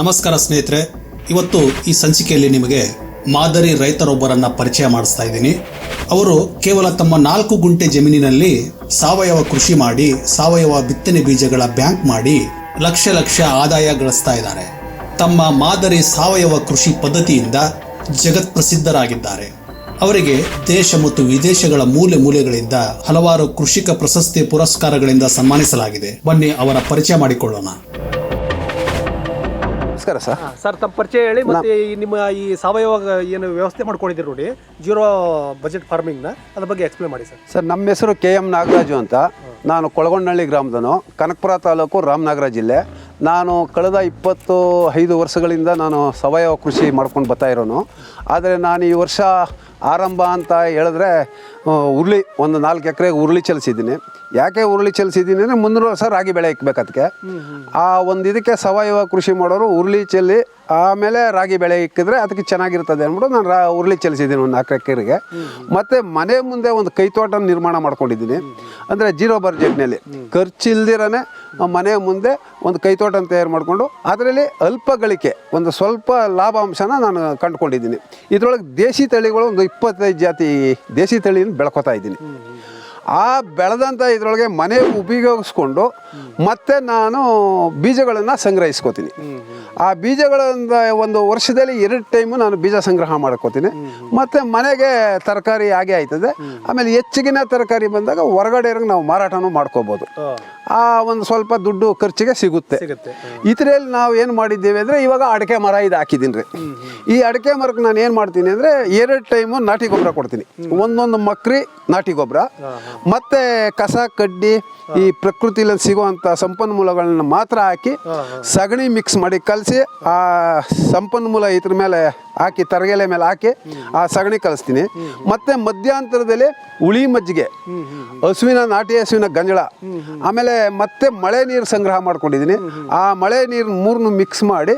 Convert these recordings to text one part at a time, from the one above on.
ನಮಸ್ಕಾರ ಸ್ನೇಹಿತರೆ, ಇವತ್ತು ಈ ಸಂಚಿಕೆಯಲ್ಲಿ ನಿಮಗೆ ಮಾದರಿ ರೈತರೊಬ್ಬರನ್ನ ಪರಿಚಯ ಮಾಡಿಸ್ತಾ ಇದ್ದೀನಿ. ಅವರು ಕೇವಲ ತಮ್ಮ ನಾಲ್ಕು ಗುಂಟೆ ಜಮೀನಿನಲ್ಲಿ ಸಾವಯವ ಕೃಷಿ ಮಾಡಿ, ಸಾವಯವ ಬಿತ್ತನೆ ಬೀಜಗಳ ಬ್ಯಾಂಕ್ ಮಾಡಿ ಲಕ್ಷ ಲಕ್ಷ ಆದಾಯ ಗಳಿಸ್ತಾ ಇದ್ದಾರೆ. ತಮ್ಮ ಮಾದರಿ ಸಾವಯವ ಕೃಷಿ ಪದ್ಧತಿಯಿಂದ ಜಗತ್ ಪ್ರಸಿದ್ಧರಾಗಿದ್ದಾರೆ ಅವರಿಗೆ ದೇಶ ಮತ್ತು ವಿದೇಶಗಳ ಮೂಲೆ ಮೂಲೆಗಳಿಂದ ಹಲವಾರು ಕೃಷಿಕ ಪ್ರಶಸ್ತಿ ಪುರಸ್ಕಾರಗಳಿಂದ ಸನ್ಮಾನಿಸಲಾಗಿದೆ. ಬನ್ನಿ ಅವರ ಪರಿಚಯ ಮಾಡಿಕೊಳ್ಳೋಣ. ನಮಸ್ಕಾರ ಸರ್. ಸರ್ ತಮ್ಮ ಪರಿಚಯ ಹೇಳಿ ಮತ್ತೆ ಈ ನಿಮ್ಮ ಈ ಸಾವಯವ ಏನು ವ್ಯವಸ್ಥೆ ಮಾಡ್ಕೊಂಡಿದ್ದೀರಿ ನೋಡಿ ಜೀರೋ ಬಜೆಟ್ ಫಾರ್ಮಿಂಗ್ನ ಅದ್ರ ಬಗ್ಗೆ ಎಕ್ಸ್ಪ್ಲೇನ್ ಮಾಡಿ ಸರ್. ಸರ್ ನಮ್ಮ ಹೆಸರು ಕೆ ಎಂ ನಾಗರಾಜು ಅಂತ. ನಾನು ಕೊಳಗೊಂಡಳ್ಳಿ ಗ್ರಾಮದನು ಕನಕಪುರ ತಾಲೂಕು ರಾಮನಗರ ಜಿಲ್ಲೆ. ನಾನು ಕಳೆದ ಇಪ್ಪತ್ತು ಐದು ವರ್ಷಗಳಿಂದ ನಾನು ಸಾವಯವ ಕೃಷಿ ಮಾಡ್ಕೊಂಡು ಬರ್ತಾ ಇರೋನು. ಆದರೆ ನಾನು ಈ ವರ್ಷ ಆರಂಭ ಅಂತ ಹೇಳಿದ್ರೆ ಉರುಳಿ ಒಂದು ನಾಲ್ಕು ಎಕರೆಗೆ ಉರುಳಿ ಚಲಿಸಿದ್ದೀನಿ. ಯಾಕೆ ಹುರುಳಿ ಚೆಲ್ಸಿದ್ದೀನಿ ಅಂದರೆ ಮುಂದಿನ ವರ್ಷ ರಾಗಿ ಬೆಳೆ ಇಕ್ಬೇಕು ಅದಕ್ಕೆ. ಆ ಒಂದು ಇದಕ್ಕೆ ಸಾವಯವ ಕೃಷಿ ಮಾಡೋರು ಹುರುಳಿ ಚೆಲ್ಲಿ ಆಮೇಲೆ ರಾಗಿ ಬೆಳೆ ಇಕ್ಕಿದ್ರೆ ಅದಕ್ಕೆ ಚೆನ್ನಾಗಿರ್ತದೆ ಅಂದ್ಬಿಟ್ಟು ನಾನು ರಾ ಉರುಳಿ ಚೆಲ್ಸಿದ್ದೀನಿ ಒಂದು ನಾಲ್ಕು ಎಕರೆಗೆ. ಮತ್ತು ಮನೆ ಮುಂದೆ ಒಂದು ಕೈತೋಟ ನಿರ್ಮಾಣ ಮಾಡ್ಕೊಂಡಿದ್ದೀನಿ. ಅಂದರೆ ಜೀರೋ ಬಜೆಟ್ನಲ್ಲಿ. ಖರ್ಚಿಲ್ದಿರನೇ ಮನೆ ಮುಂದೆ ಒಂದು ಕೈತೋಟ ತಯಾರು ಮಾಡಿಕೊಂಡು ಅದರಲ್ಲಿ ಅಲ್ಪ ಗಳಿಕೆ ಒಂದು ಸ್ವಲ್ಪ ಲಾಭಾಂಶನ ನಾನು ಕಂಡುಕೊಂಡಿದ್ದೀನಿ. ಇದರೊಳಗೆ ದೇಸಿ ತಳಿಗಳು ಒಂದು ಇಪ್ಪತ್ತೈದು ಜಾತಿ ದೇಸಿ ತಳಿಯನ್ನು ಬೆಳ್ಕೊತಾ ಇದ್ದೀನಿ. ಆ ಬೆಳೆದಂಥ ಇದರೊಳಗೆ ಮನೆ ಉಪಯೋಗಿಸ್ಕೊಂಡು ಮತ್ತೆ ನಾನು ಬೀಜಗಳನ್ನು ಸಂಗ್ರಹಿಸ್ಕೋತೀನಿ. ಆ ಬೀಜಗಳಿಂದ ಒಂದು ವರ್ಷದಲ್ಲಿ ಎರಡು ಟೈಮು ನಾನು ಬೀಜ ಸಂಗ್ರಹ ಮಾಡ್ಕೋತೀನಿ. ಮತ್ತು ಮನೆಗೆ ತರಕಾರಿ ಹಾಗೆ ಆಯ್ತದೆ. ಆಮೇಲೆ ಹೆಚ್ಚಿಗಿನ ತರಕಾರಿ ಬಂದಾಗ ಹೊರಗಡೆ ನಾವು ಮಾರಾಟನೂ ಮಾಡ್ಕೋಬೋದು. ಆ ಒಂದು ಸ್ವಲ್ಪ ದುಡ್ಡು ಖರ್ಚಿಗೆ ಸಿಗುತ್ತೆ. ಸಿಗುತ್ತೆ. ಇದರಲ್ಲಿ ನಾವು ಏನು ಮಾಡಿದ್ದೇವೆ ಅಂದರೆ ಇವಾಗ ಅಡಿಕೆ ಮರ ಇದು ಹಾಕಿದ್ದೀನಿ ರೀ. ಈ ಅಡಿಕೆ ಮರಕ್ಕೆ ನಾನು ಏನು ಮಾಡ್ತೀನಿ ಅಂದರೆ ಎರಡು ಟೈಮು ನಾಟಿ ಗೊಬ್ಬರ ಕೊಡ್ತೀನಿ. ಒಂದೊಂದು ಮಕ್ರಿ ನಾಟಿ ಗೊಬ್ಬರ. ಮತ್ತು ಕಸ ಕಡ್ಡಿ ಈ ಪ್ರಕೃತಿಯಲ್ಲಿ ಸಿಗುವಂಥ ಸಂಪನ್ಮೂಲಗಳನ್ನ ಮಾತ್ರ ಹಾಕಿ ಸಗಣಿ ಮಿಕ್ಸ್ ಮಾಡಿ ಕಲಸಿ ಆ ಸಂಪನ್ಮೂಲ ಇದ್ರ ಮೇಲೆ ಹಾಕಿ ತರಗೆಲೆ ಮೇಲೆ ಹಾಕಿ ಆ ಸಗಣಿ ಕಲಿಸ್ತೀನಿ. ಮತ್ತೆ ಮಧ್ಯಾಂತರದಲ್ಲಿ ಉಳಿ ಮಜ್ಜಿಗೆ ಹಸುವಿನ ನಾಟಿ ಹಸುವಿನ ಗಂಜಳ ಆಮೇಲೆ ಮತ್ತೆ ಮಳೆ ನೀರು ಸಂಗ್ರಹ ಮಾಡ್ಕೊಂಡಿದ್ದೀನಿ. ಆ ಮಳೆ ನೀರು ಮೂರನ್ನು ಮಿಕ್ಸ್ ಮಾಡಿ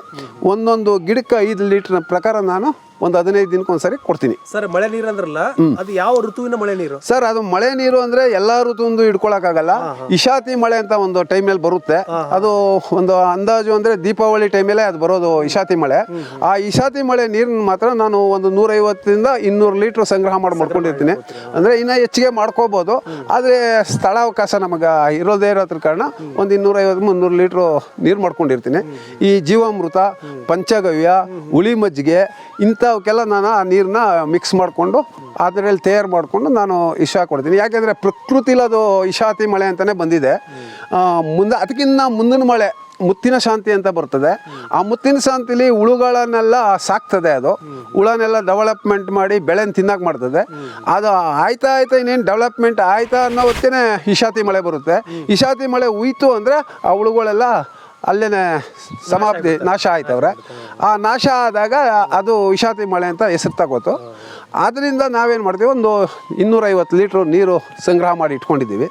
ಒಂದೊಂದು ಗಿಡಕ್ಕೆ ಐದು ಲೀಟರ್ ಪ್ರಕಾರ ನಾನು ಒಂದು ಹದಿನೈದು ದಿನಕ್ಕೆ ಒಂದ್ಸರಿ ಕೊಡ್ತೀನಿ. ಸರ್ ಮಳೆ ನೀರು ಅಂದ್ರಲ್ಲ ಅದು ಯಾವ ಋತುವಿನ ಮಳೆ ನೀರು? ಸರ್ ಅದು ಮಳೆ ನೀರು ಅಂದ್ರೆ ಎಲ್ಲಾ ಋತುಂದು ಹಿಡ್ಕೊಳಕ್ಕಾಗಲ್ಲ. ಇಶಾತಿ ಮಳೆ ಅಂತ ಒಂದು ಟೈಮಲ್ಲಿ ಬರುತ್ತೆ. ಅದು ಒಂದು ಅಂದಾಜು ಅಂದ್ರೆ ದೀಪಾವಳಿ ಟೈಮಲ್ಲೇ ಅದು ಬರೋದು ಇಶಾತಿ ಮಳೆ. ಆ ಇಶಾತಿ ಮಳೆ ಮಾತ್ರ ನಾನು ಒಂದು ನೂರೈವತ್ತರಿಂದ ಇನ್ನೂರು ಲೀಟ್ರ್ ಸಂಗ್ರಹ ಮಾಡಿ ಮಾಡ್ಕೊಂಡಿರ್ತೀನಿ. ಅಂದರೆ ಇನ್ನೂ ಹೆಚ್ಚಿಗೆ ಮಾಡ್ಕೋಬೋದು. ಆದರೆ ಸ್ಥಳಾವಕಾಶ ನಮಗೆ ಇರೋದೇ ಇರೋದ್ರ ಕಾರಣ ಒಂದು ಇನ್ನೂರೈವತ್ತು, ಮುನ್ನೂರು ಲೀಟ್ರು ನೀರು ಮಾಡ್ಕೊಂಡಿರ್ತೀನಿ. ಈ ಜೀವಾಮೃತ, ಪಂಚಗವ್ಯ, ಹುಳಿ ಮಜ್ಜಿಗೆ ಇಂಥವಕ್ಕೆಲ್ಲ ನಾನು ಆ ನೀರನ್ನ ಮಿಕ್ಸ್ ಮಾಡಿಕೊಂಡು ಅದರಲ್ಲಿ ತಯಾರು ಮಾಡಿಕೊಂಡು ನಾನು ಇಶ ಕೊಡ್ತೀನಿ. ಯಾಕೆಂದರೆ ಪ್ರಕೃತಿಲದು ಇಶಾತಿ ಮಳೆ ಅಂತಲೇ ಬಂದಿದೆ. ಮುಂದೆ ಅದಕ್ಕಿಂತ ಮುಂದಿನ ಮಳೆ ಮುತ್ತಿನ ಶಾಂತಿ ಅಂತ ಬರ್ತದೆ. ಆ ಮುತ್ತಿನ ಶಾಂತಿಲಿ ಹುಳುಗಳನ್ನೆಲ್ಲ ಸಾಕ್ತದೆ ಅದು. ಹುಳನೆಲ್ಲ ಡೆವಲಪ್ಮೆಂಟ್ ಮಾಡಿ ಬೆಳೆನ ತಿನ್ನಕ್ಕೆ ಮಾಡ್ತದೆ. ಅದು ಆಯ್ತಾ ಆಯ್ತಾ ಇನ್ನೇನು ಡೆವಲಪ್ಮೆಂಟ್ ಆಯ್ತಾ ಅನ್ನೋ ಹೊತ್ತೇನೆ ಇಶಾತಿ ಮಳೆ ಬರುತ್ತೆ. ಇಶಾತಿ ಮಳೆ ಉಯ್ತು ಅಂದರೆ ಆ ಹುಳುಗಳೆಲ್ಲ ಅಲ್ಲೇ ಸಮಾಪ್ತಿ ನಾಶ ಆಯ್ತವ್ರೆ. ಆ ನಾಶ ಆದಾಗ ಅದು ವಿಷಾತಿ ಮಳೆ ಅಂತ ಹೆಸರು ತಗೋತು. ಆದ್ದರಿಂದ ನಾವೇನು ಮಾಡ್ತೀವಿ? ಒಂದು ಇನ್ನೂರೈವತ್ತು ಲೀಟ್ರ್ ನೀರು ಸಂಗ್ರಹ ಮಾಡಿ ಇಟ್ಕೊಂಡಿದ್ದೀವಿ.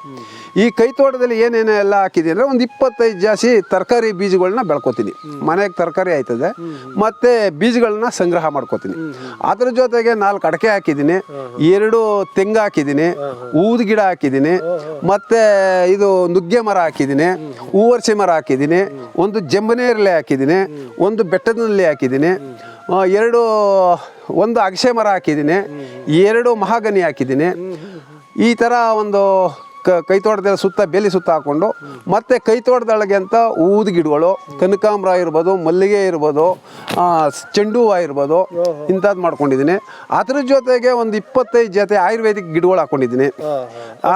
ಈ ಕೈ ತೋಟದಲ್ಲಿ ಏನೇನು ಎಲ್ಲ ಹಾಕಿದ್ದೀನಿ ಅಂದರೆ ಒಂದು ಇಪ್ಪತ್ತೈದು ಜಾಸ್ತಿ ತರಕಾರಿ ಬೀಜಗಳನ್ನ ಬೆಳ್ಕೊತೀನಿ. ಮನೆಗೆ ತರಕಾರಿ ಆಯ್ತದೆ. ಮತ್ತು ಬೀಜಗಳನ್ನ ಸಂಗ್ರಹ ಮಾಡ್ಕೋತೀನಿ. ಅದ್ರ ಜೊತೆಗೆ ನಾಲ್ಕು ಅಡಕೆ ಹಾಕಿದ್ದೀನಿ. ಎರಡು ತೆಂಗು ಹಾಕಿದ್ದೀನಿ. ಊದ ಗಿಡ ಹಾಕಿದ್ದೀನಿ. ಮತ್ತು ಇದು ನುಗ್ಗೆ ಮರ ಹಾಕಿದ್ದೀನಿ. ಹೂವರ್ಸೆ ಮರ ಹಾಕಿದ್ದೀನಿ. ಒಂದು ಜಂಬನೇರಳೆ ಹಾಕಿದ್ದೀನಿ. ಒಂದು ಬೆಟ್ಟದಲ್ಲಿ ಹಾಕಿದ್ದೀನಿ. ಎರಡು, ಒಂದು ಅಗಸೆ ಮರ ಹಾಕಿದ್ದೀನಿ. ಎರಡು ಮಹಾಗನಿ ಹಾಕಿದ್ದೀನಿ. ಈ ಥರ ಒಂದು ಕ ಸುತ್ತ ಬೇಲಿ ಸುತ್ತ ಹಾಕ್ಕೊಂಡು ಮತ್ತೆ ಕೈ ತೋಟದೊಳಗೆ ಅಂತ ಊದು ಗಿಡಗಳು, ಕನಕಾಂಬ್ರ ಇರ್ಬೋದು, ಮಲ್ಲಿಗೆ ಇರ್ಬೋದು ಚೆಂಡು ಹೂವು ಇರ್ಬೋದು ಇಂಥದ್ದು ಮಾಡ್ಕೊಂಡಿದ್ದೀನಿ. ಅದ್ರ ಜೊತೆಗೆ ಒಂದು ಇಪ್ಪತ್ತೈದು ಜೊತೆ ಆಯುರ್ವೇದಿಕ್ ಗಿಡಗಳು ಹಾಕ್ಕೊಂಡಿದ್ದೀನಿ ಆ,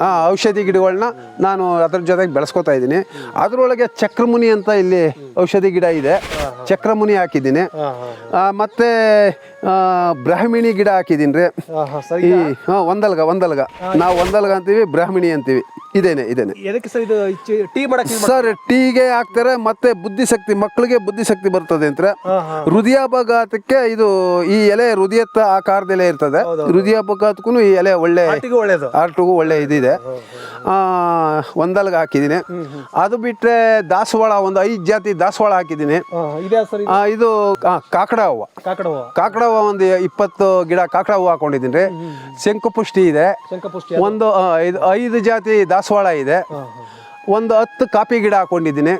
ಆ, ಔಷಧಿ ಗಿಡಗಳನ್ನ ನಾನು ಅದ್ರ ಜೊತೆಗೆ ಬೆಳೆಸ್ಕೊತಾ ಇದ್ದೀನಿ. ಅದರೊಳಗೆ ಚಕ್ರಮುನಿ ಅಂತ ಇಲ್ಲಿ ಔಷಧಿ ಗಿಡ ಇದೆ. ಚಕ್ರಮುನಿ ಹಾಕಿದ್ದೀನಿ. ಮತ್ತೆ ಬ್ರಾಹ್ಮಿಣಿ ಗಿಡ ಹಾಕಿದ್ದೀನಿ. ರೀ ಈ ಹಾಂ ಒಂದಲ್ಗ ಒಂದಲ್ಗ. ನಾವು ಒಂದಲ್ಗ ಅಂತೀವಿ ಬ್ರಾಹ್ಮಿಣಿ ಅಂತೀವಿ. ಇದೇನೆ ಇದೇನೆ. ಸರ್ ಇದು ಟೀ ಮಾಡಕ್ಕೆ ಸರ್ ಟೀಗೆ ಹಾಕ್ತಾರೆ ಮತ್ತೆ ಬುದ್ಧಿಶಕ್ತಿ ಮಕ್ಕಳಿಗೆ ಬುದ್ಧಿಶಕ್ತಿ ಬರ್ತದೆ ಅಂತ ಹೃದಯಾಪಘಾತಕ್ಕೆ ಇದು ಈ ಎಲೆ ಹೃದಯತ್ತ ಆಕಾರದಲ್ಲೇ ಇರ್ತದೆ. ಹೃದಯಾಪಘಾತಕ್ಕೂ ಈ ಎಲೆ ಒಳ್ಳೆ ಒಳ್ಳೇದು. ಆರ್ಟಿಗೂ ಒಳ್ಳೆ ಇದಿದೆ. ಒಂದಲ್ಗೆ ಹಾಕಿದ್ದೀನಿ. ಅದು ಬಿಟ್ಟರೆ ದಾಸವಾಳ ಒಂದು ಐದು ಜಾತಿ ದಾಸವಾಳ ಹಾಕಿದ್ದೀನಿ. ಇದೆ? ಕಾಕಡ ಹೂವು. ಕಾಕಡ ಹೂವು. ಒಂದು ಇಪ್ಪತ್ತು ಗಿಡ ಕಾಕಡ ಹೂವು ಹಾಕೊಂಡಿದ್ದೀನಿ ರೀ. ಶಂಕುಪುಷ್ಟಿ ಇದೆ. ಒಂದು ಐದು ಜಾತಿ ದಾಸವಾಳ ಇದೆ. ಒಂದು ಹತ್ತು ಕಾಫಿ ಗಿಡ ಹಾಕೊಂಡಿದ್ದೀನಿ.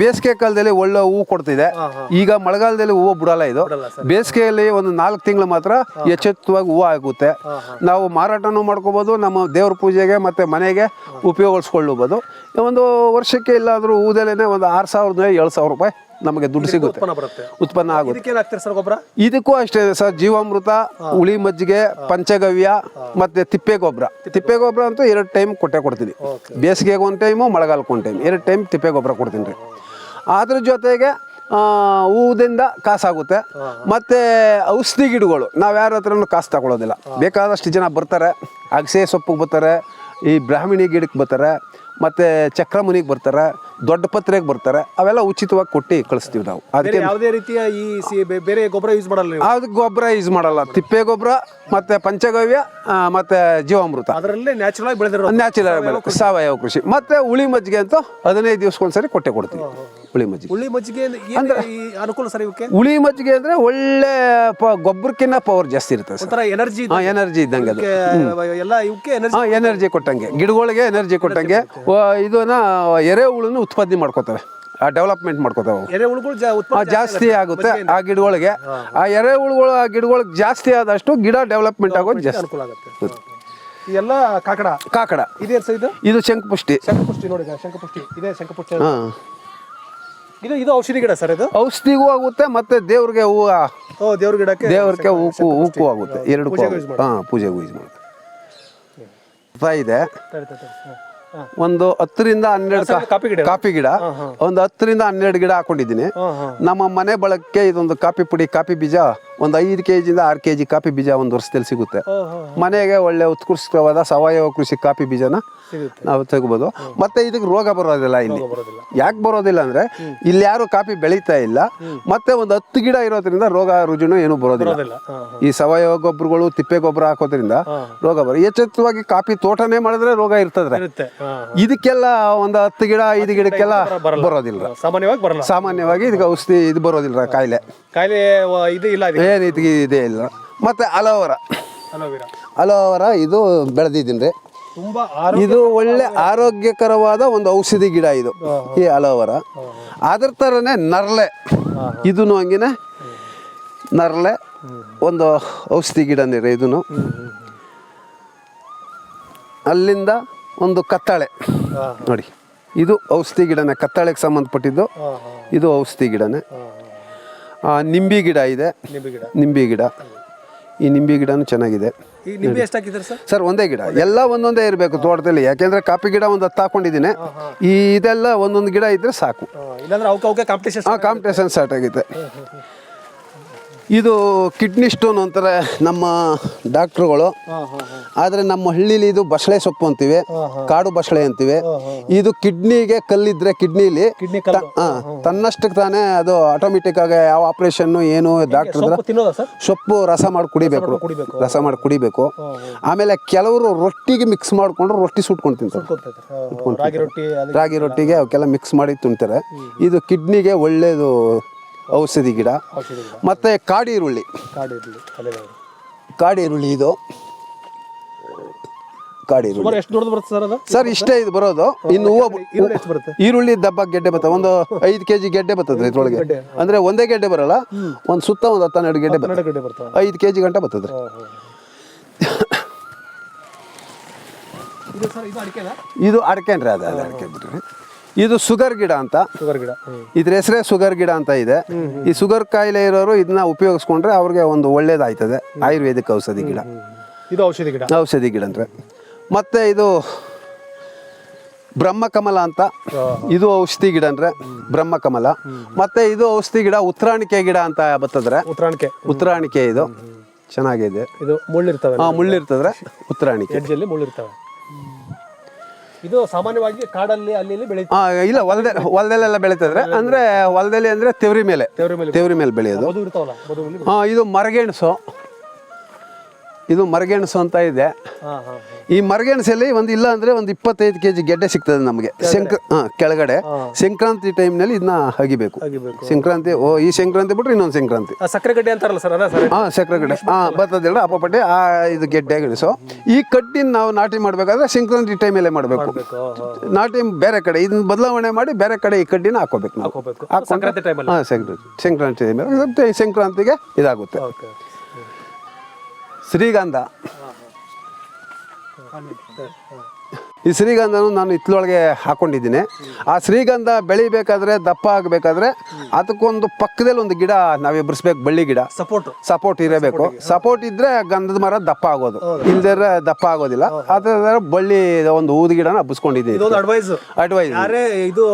ಬೇಸಿಗೆ ಕಾಲದಲ್ಲಿ ಒಳ್ಳೆ ಹೂವು ಕೊಡ್ತಿದೆ. ಈಗ ಮಳೆಗಾಲದಲ್ಲಿ ಹೂವು ಬಿಡಲ್ಲ ಇದು. ಬೇಸಿಗೆಯಲ್ಲಿ ಒಂದು ನಾಲ್ಕು ತಿಂಗಳು ಮಾತ್ರ ಎಚ್ಚೆತ್ತವಾಗಿ ಹೂವು ಆಗುತ್ತೆ. ನಾವು ಮಾರಾಟನೂ ಮಾಡ್ಕೋಬಹುದು ನಮ್ಮ ದೇವ್ರ ಪೂಜೆಗೆ ಮತ್ತೆ ಮನೆಗೆ ಉಪಯೋಗಿಸ್ಕೊಳ್ಳಬಹುದು ಒಂದು ವರ್ಷಕ್ಕೆ ಇಲ್ಲಾದರೂ ಊದಲೇನೆ ಒಂದು ಆರು ಸಾವಿರದ ಏಳು ಸಾವಿರ ರೂಪಾಯಿ ನಮಗೆ ದುಡ್ಡು ಸಿಗುತ್ತೆ. ಉತ್ಪನ್ನ ಬರುತ್ತೆ. ಉತ್ಪನ್ನ ಆಗುತ್ತೆ. ಸರ್ ಗೊಬ್ಬರ? ಇದಕ್ಕೂ ಅಷ್ಟೇ ಸರ್ ಜೀವಾಮೃತ ಹುಳಿ ಮಜ್ಜಿಗೆ ಪಂಚಗವ್ಯ ಮತ್ತೆ ತಿಪ್ಪೆ ಗೊಬ್ಬರ. ತಿಪ್ಪೆ ಗೊಬ್ಬರ. ಅಂತೂ ಎರಡು ಟೈಮ್ ಕೊಟ್ಟೆ ಕೊಡ್ತೀನಿ. ಬೇಸಿಗೆಗೆ ಒಂದು ಟೈಮು ಮಳೆಗಾಲಕ್ಕೆ ಒಂದು ಟೈಮ್. ಎರಡು ಟೈಮ್ ತಿಪ್ಪೆ ಗೊಬ್ಬರ ಕೊಡ್ತೀನಿ ರೀ. ಅದ್ರ ಜೊತೆಗೆ ಹೂದಿಂದ ಕಾಸಾಗುತ್ತೆ. ಮತ್ತೆ ಔಷಧಿ ಗಿಡಗಳು. ನಾವು ಯಾರ ಹತ್ರನೂ ಕಾಸು ತಗೊಳ್ಳೋದಿಲ್ಲ ಬೇಕಾದಷ್ಟು ಜನ ಬರ್ತಾರೆ. ಅಗಸೆ ಸೊಪ್ಪಿಗೆ ಬರ್ತಾರೆ. ಈ ಬ್ರಾಹ್ಮಿಣಿ ಗಿಡಕ್ಕೆ ಬರ್ತಾರೆ. ಮತ್ತು ಚಕ್ರಮುನಿಗೆ ಬರ್ತಾರೆ ದೊಡ್ಡ ಪತ್ರೆಗೆ ಬರ್ತಾರೆ ಅವೆಲ್ಲ ಉಚಿತವಾಗಿ ಕೊಟ್ಟು ಕಳಿಸ್ತೀವಿ ನಾವು. ಅದಕ್ಕೆ ಯಾವುದೇ ರೀತಿಯ ಈ ಸಿ- ಬೇರೆ ಗೊಬ್ಬರ ಯೂಸ್ ಮಾಡಲ್ಲ ಅದು ಗೊಬ್ಬರ ಯೂಸ್ ಮಾಡಲ್ಲ. ತಿಪ್ಪೆ ಗೊಬ್ಬರ ಮತ್ತೆ ಪಂಚಗವ್ಯ ಮತ್ತು ಜೀವಾಮೃತ. ಅದರಲ್ಲೇ ನ್ಯಾಚುರಲ್ ಆಗಿ ಬೆಳೆದಿರೋ ನ್ಯಾಚುರಲ್ ಸಾವಯವ ಕೃಷಿ. ಮತ್ತೆ ಹುಳಿ ಮಜ್ಜಿಗೆ ಅಂತ ಹದಿನೈದು ದಿವಸಕ್ಕೊಂದ್ಸರಿ ಕೊಟ್ಟೆ ಕೊಡ್ತೀವಿ. ಹುಳಿ ಮಜ್ಜಿಗೆ. ಹುಳಿ ಮಜ್ಜಿಗೆ ಅಂದ್ರೆ ಈ ಅನುಕೂಲ ಸರ್ ಇವಕ್ಕೆ ಹುಳಿ ಮಜ್ಜಿಗೆ ಅಂದ್ರೆ ಒಳ್ಳೆ ಪ ಗೊಬ್ಬರಕ್ಕಿಂತ ಪವರ್ ಜಾಸ್ತಿ ಇರುತ್ತೆ ಸರ್. ಒಂಥರ ಎನರ್ಜಿ ಹಾಂ ಎನರ್ಜಿ ಇದ್ದಂಗೆ ಅದು. ಎಲ್ಲ ಇವಕ್ಕೆ ಎನರ್ಜಿ ಹಾಂ ಎನರ್ಜಿ ಕೊಟ್ಟಂಗೆ. ಗಿಡಗಳಿಗೆ ಎನರ್ಜಿ ಕೊಟ್ಟಂಗೆ. ವ- ಇದನ್ನ ಎರೆಹುಳನ್ನ ಉತ್ಪಾದನೆ ಮಾಡ್ಕೋತವೆ. ಆ ಡೆವಲಪ್ಮೆಂಟ್ ಮಾಡ್ಕೋತಾವೆ. ಎರೆಹುಳುಗಳು ಜಾ ಉತ್ಪನ್ನ ಜಾಸ್ತಿ ಆಗುತ್ತೆ ಆ ಗಿಡಗಳಿಗೆ. ಆ ಎರೆಹುಳುಗಳು ಆ ಗಿಡಗಳಿಗೆ ಜಾಸ್ತಿ ಆದಷ್ಟು ಗಿಡ ಡೆವಲಪ್ಮೆಂಟ್ ಆಗೋದು ಜಾಸ್ತಿ. ಅನುಕೂಲ ಆಗುತ್ತೆ. ಎಲ್ಲ ಕಾಕಡ? ಕಾಕಡ. ಇದೇ ಸರ್ ಇದು? ಇದು ಶಂಕುಪುಷ್ಟಿ. ಶಂಖಪುಷ್ಟಿ ನೋಡಿ ಶಂಖಪುಷ್ಟಿ ಇದೇ ಶಂಖಪುಷ್ಟಿ ಹಾಂ. ಇದು ಇದು ಔಷಧಿ ಗಿಡ ಸರ್ ಇದು? ಔಷಧಿಗೂ ಆಗುತ್ತೆ ಮತ್ತೆ ದೇವ್ರಿಗೆ ಹೂವು ಓ ದೇವ್ರ ಗಿಡಕ್ಕೆ ದೇವ್ರಿಗೆ ಹೂಕು ಹೂಕು ಆಗುತ್ತೆ. ಎರಡು ಹಾ ಹಾಂ ಪೂಜೆಗೂ ಯೂಸ್ ಮಾಡುತ್ತೆ ಇದೆ. ಒಂದು ಹತ್ತರಿಂದ ಹನ್ನೆರಡು ಸರ್, ಕಾಫಿ ಗಿಡ? ಕಾಫಿ ಗಿಡ. ಒಂದು ಹತ್ತರಿಂದ ಹನ್ನೆರಡು ಗಿಡ ಹಾಕೊಂಡಿದ್ದೀನಿ. ಹಾ, ಹಾ. ನಮ್ಮ ಮನೆ ಬಳಕೆ ಇದೊಂದು ಕಾಫಿ ಪುಡಿ ಕಾಫಿ ಬೀಜ. ಒಂದು ಐದು ಕೆ ಜಿಯಿಂದ ಆರು ಕೆ ಜಿ ಕಾಫಿ ಬೀಜ ಒಂದು ವರ್ಷದಲ್ಲಿ ಸಿಗುತ್ತೆ. ಮನೆಗೆ ಒಳ್ಳೆ ಉತ್ಕೃಷ್ಟವಾದ ಸಾವಯವ ಕೃಷಿ ಕಾಫಿ ಬೀಜನ ನಾವು ತೆಗಿಬೋದು. ಮತ್ತೆ ಇದಕ್ಕೆ ರೋಗ ಬರೋದಿಲ್ಲ ಇಲ್ಲಿ. ಯಾಕೆ ಬರೋದಿಲ್ಲ ಅಂದ್ರೆ ಇಲ್ಲಿ ಯಾರು ಕಾಫಿ ಬೆಳೀತಾ ಇಲ್ಲ. ಮತ್ತೆ ಒಂದು ಹತ್ತು ಗಿಡ ಇರೋದ್ರಿಂದ ರೋಗ ರುಜಿನ ಏನು ಬರೋದಿಲ್ಲ. ಈ ಸಾವಯವ ಗೊಬ್ಬರಗಳು ತಿಪ್ಪೆ ಗೊಬ್ಬರ ಹಾಕೋದ್ರಿಂದ ರೋಗ ಬರ ಎಚ್ಚೆತ್ತವಾಗಿ ಕಾಫಿ ತೋಟನೇ ಮಾಡಿದ್ರೆ ರೋಗ ಇರ್ತದ್ರೆ. ಇದಕ್ಕೆಲ್ಲ ಒಂದು ಹತ್ತು ಗಿಡ ಐದು ಗಿಡಕ್ಕೆಲ್ಲ ಬರೋದಿಲ್ಲ. ಸಾಮಾನ್ಯವಾಗಿ ಸಾಮಾನ್ಯವಾಗಿ ಇದಕ್ಕೆ ಔಷಧಿ ಇದು ಬರೋದಿಲ್ಲ ಕಾಯಿಲೆ. ಕಾಯಿಲೆ ಇದು ಇಲ್ಲ ಏನು ಇದಕ್ಕೆ ಇದೇ ಇಲ್ಲ. ಮತ್ತೆ ಅಲೋವರ. ಅಲೋವೆರಾ. ಅಲೋವರ ಇದು ಬೆಳೆದಿದ್ದೀನಿ. ರೀ ತುಂಬಾ ಇದು ಒಳ್ಳೆ ಆರೋಗ್ಯಕರವಾದ ಒಂದು ಔಷಧಿ ಗಿಡ ಇದು ಈ ಅಲೋವರ. ಅದ್ರ ಥರನೇ ನರ್ಲೆ. ಇದೂ ಹಂಗೇನೆ ನರ್ಲೆ ಒಂದು ಔಷಧಿ ಗಿಡನೇ ರೀ ಇದೂ ಅಲ್ಲಿಂದ ಒಂದು ಕತ್ತಳೆ. ನೋಡಿ ಇದು ಔಷಧಿ ಗಿಡನೇ ಕತ್ತಾಳೆಗೆ ಸಂಬಂಧಪಟ್ಟಿದ್ದು. ಇದು ಔಷಧಿ ಗಿಡನೇ. ನಿಂಬೆ ಗಿಡ ಇದೆ. ನಿಂಬೆ ಗಿಡ. ನಿಂಬೆ ಗಿಡ. ಈ ನಿಂಬೆ ಗಿಡನೂ ಚೆನ್ನಾಗಿದೆ. ಈಗ ನಿಂಬೆ ಎಷ್ಟು ಸರ್? ಸರ್ ಒಂದೇ ಗಿಡ. ಎಲ್ಲ ಒಂದೊಂದೇ ಇರಬೇಕು ತೋಟದಲ್ಲಿ. ಯಾಕೆಂದ್ರೆ ಕಾಫಿ ಗಿಡ ಒಂದು ಹತ್ತು ಹಾಕೊಂಡಿದ್ದೀನಿ. ಈ ಇದೆಲ್ಲ ಒಂದೊಂದು ಗಿಡ ಇದ್ರೆ ಸಾಕು. ಇಲ್ಲಾಂದ್ರೆ ಅವಕ್ಕೆ ಅವಕ್ಕೆ ಕಾಂಪಿಟೇಷನ್ ಸ್ಟಾರ್ಟ್ ಆಗಿದೆ. ಇದು ಕಿಡ್ನಿ ಸ್ಟೋನ್ ಅಂತಾರೆ ನಮ್ಮ ಡಾಕ್ಟ್ರುಗಳು. ಆದರೆ ನಮ್ಮ ಹಳ್ಳಿಲಿ ಇದು ಬಸಳೆ ಸೊಪ್ಪು ಅಂತೀವಿ ಕಾಡು ಬಸಳೆ ಅಂತೀವಿ. ಇದು ಕಿಡ್ನಿಗೆ ಕಲ್ಲಿದ್ರೆ ಕಿಡ್ನಿಲಿ ತನ್ನಷ್ಟಕ್ಕೆ ತಾನೇ ಅದು ಆಟೋಮೆಟಿಕ್ ಆಗಿ ಯಾವ ಆಪರೇಷನ್ ಏನು ಡಾಕ್ಟರ್ ಸೊಪ್ಪು ರಸ ಮಾಡಿ ಕುಡಿಬೇಕು. ರಸ ಮಾಡಿ ಕುಡಿಬೇಕು. ಆಮೇಲೆ ಕೆಲವರು ರೊಟ್ಟಿಗೆ ಮಿಕ್ಸ್ ಮಾಡ್ಕೊಂಡು ರೊಟ್ಟಿ ಸುಟ್ಕೊಂಡು ತಿಂತಾರೆ. ರಾಗಿ ರೊಟ್ಟಿಗೆ ಅವಕ್ಕೆಲ್ಲ ಮಿಕ್ಸ್ ಮಾಡಿ ತಿಂತಾರೆ. ಇದು ಕಿಡ್ನಿಗೆ ಒಳ್ಳೆಯದು ಔಷಧಿ ಗಿಡ. ಮತ್ತೆ ಗಿಡ. ಮತ್ತು ಕಾಡಿ ಈರುಳ್ಳಿ. ಕಾಡು ಕಾಡಿ ಇದು. ಕಾಡಿರುಳ್ಳಿ ಸುಮಾರು ಎಷ್ಟು ದೊಡ್ಡದು ಬರುತ್ತೆ ಸರ್ ಅದು? ಸರ್ ಇಷ್ಟೇ ಇದು ಬರೋದು. ಇನ್ನು ಹೂವು ಈರುಳ್ಳಿ ಎಷ್ಟು ಬರುತ್ತೆ? ಈರುಳ್ಳಿ ದಬ್ಬ ಗೆಡ್ಡೆ ಬರ್ತದೆ. ಒಂದು ಐದು ಕೆಜಿ ಗೆಡ್ಡೆ ಬರ್ತದ್ರಿ ಇದ್ರೊಳಗೆ. ಅಂದ್ರೆ ಒಂದೇ ಗೆಡ್ಡೆ ಬರಲ್ಲ. ಒಂದು ಸುತ್ತ ಒಂದು ಹತ್ತು ಹನ್ನೆರಡು ಗೆಡ್ಡೆ ಬರ್ತದೆ. ಕನ್ನಡ ಗಡ್ಡೆ ಬರ್ತಾವೆ ಐದು ಕೆಜಿ ಗಂಟೆ ಬರ್ತದ್ರಿ. ಇದು ಸರ್ ಇದು ಅಡಿಕೆನಾ? ಇದು ಅಡಕೆನ್ರಿ ಅದು ಅದು ಅಡಕೆ ಬಿಡ್ರಿ. ಇದು ಸುಗರ್ ಗಿಡ ಅಂತ. ಶುಗರ್ ಗಿಡ. ಇದ್ರ ಹೆಸರೇ ಶುಗರ್ ಗಿಡ ಅಂತ ಇದೆ. ಈ ಸುಗರ್ ಕಾಯಿಲೆ ಇರೋರು ಇದನ್ನ ಉಪಯೋಗಿಸ್ಕೊಂಡ್ರೆ ಅವ್ರಿಗೆ ಒಂದು ಒಳ್ಳೇದಾಯ್ತದೆ. ಆಯುರ್ವೇದಿಕ್ ಔಷಧಿ ಗಿಡ. ಇದು ಔಷಧಿ ಗಿಡ. ಔಷಧಿ ಗಿಡ ಅಂದ್ರೆ. ಮತ್ತೆ ಇದು ಬ್ರಹ್ಮಕಮಲ ಅಂತ. ಇದು ಔಷಧಿ ಗಿಡ ಅಂದ್ರೆ ಬ್ರಹ್ಮಕಮಲ. ಮತ್ತೆ ಇದು ಔಷಧಿ ಗಿಡ ಉತ್ತರಾಣಿಕೆ ಗಿಡ ಅಂತ ಬರ್ತದ್ರೆ ಉತ್ತರಾಣಿಕೆ. ಉತ್ತರಾಣಿಕೆ ಇದು. ಚೆನ್ನಾಗಿದೆ. ಇದು ಮುಳ್ಳಿರ್ತವೆ. ಹಾ ಮುಳ್ಳಿರ್ತದ್ರೆ ಉತ್ತರಾಣಿಕೆ. ಎಡ್ಜಲ್ಲಿ ಮುಳ್ಳಿರ್ತವೆ. ಇದು ಸಾಮಾನ್ಯವಾಗಿ ಕಾಡಲ್ಲಿ ಅಲ್ಲಿ ಇಲ್ಲಿ ಆ, ಇಲ್ಲ ಹೊಲದೆ ಹೊಲದಲ್ಲೆಲ್ಲ ಬೆಳೀತದ್ರೆ ಅಂದ್ರೆ ಹೊಲದಲ್ಲಿ ಅಂದ್ರೆ ತೆವರಿ ಮೇಲೆ. ತೆವರಿ ಮೇಲೆ. ತೆವರಿ ಮೇಲೆ ಬೆಳೆಯೋದು. ಮಧು ಇರ್ತಾವಲ್ಲ ಮಧು ಮೇಲೆ ಹಾ ಇದು ಮರಗೆಣಸು. ಇದು ಮರಗೆಣಸು ಅಂತ ಇದೆ. ಈ ಮರಗೆಣಸಲ್ಲಿ ಒಂದು ಇಲ್ಲ ಅಂದ್ರೆ ಒಂದು ಇಪ್ಪತ್ತೈದು ಕೆ ಜಿ ಗೆಡ್ಡೆ ಸಿಗ್ತದೆ ನಮಗೆ. ಸಂಕ್ರ ಕೆಳಗಡೆ. ಸಂಕ್ರಾಂತಿ ಟೈಮ್ನಲ್ಲಿ ಇದನ್ನ ಅಗಿಬೇಕು. ಅಗಿಬೇಕು. ಸಂಕ್ರಾಂತಿ ಓ ಈ ಸಂಕ್ರಾಂತಿ ಬಿಟ್ರೆ ಇನ್ನೊಂದು ಸಂಕ್ರಾಂತಿ. ಸಕ್ಕರೆ ಗಡ್ಡೆ ಅಂತಾರಲ್ಲ ಸರ್ ಹಾಂ ಸಕ್ಕರೆ ಗಡ್ಡೆ. ಹಾಂ ಬರ್ತದಿಲ್ಲ ಅಪ್ಪಪಟ್ಟೆ ಆ ಇದು ಗೆಡ್ಡೆ ಗೆಣಸು ಈ ಕಡ್ಡಿನ ನಾವು ನಾಟಿ ಮಾಡಬೇಕಾದ್ರೆ ಸಂಕ್ರಾಂತಿ ಟೈಮಲ್ಲೇ ಮಾಡಬೇಕು. ನಾಟಿ ಬೇರೆ ಕಡೆ ಇದನ್ನ ಬದಲಾವಣೆ ಮಾಡಿ ಬೇರೆ ಕಡೆ ಈ ಕಡ್ಡಿನ ಹಾಕೋಬೇಕು ನಾವು. ಹಾಂ ಸಂಕ್ರಾಂತಿ ಸಂಕ್ರಾಂತಿ ಸಂಕ್ರಾಂತಿಗೆ ಇದಾಗುತ್ತೆ. ಓಕೆ. ಶ್ರೀಗಂಧ ಈ ಶ್ರೀಗಂಧನೂ ನಾನು ಹಿತ್ತಲೊಳಗೆ ಹಾಕೊಂಡಿದ್ದೀನಿ. ಆ ಶ್ರೀಗಂಧ ಬೆಳಿಬೇಕಾದ್ರೆ ದಪ್ಪ ಆಗಬೇಕಾದ್ರೆ ಅದಕ್ಕೊಂದು ಪಕ್ಕದಲ್ಲಿ ಒಂದು ಗಿಡ ನಾವು ಎಬ್ಬರಿಸ್ಬೇಕು ಬಳ್ಳಿ ಗಿಡ. ಸಪೋರ್ಟ್ ಸಪೋರ್ಟ್ ಇರಬೇಕು. ಸಪೋರ್ಟ್ ಇದ್ರೆ ಗಂಧದ ಮರ ದಪ್ಪ ಆಗೋದು. ಇಲ್ದಿದ್ರೆ ದಪ್ಪ ಆಗೋದಿಲ್ಲ. ಅದ್ರ ಬಳ್ಳಿ ಒಂದು ಊದು ಗಿಡನ ಹಬ್ಬಿಸ್ಕೊಂಡಿದ್ದೀನಿ ಅಡ್ವೈಸ್ ಅಡ್ವೈಸ್ ಇದು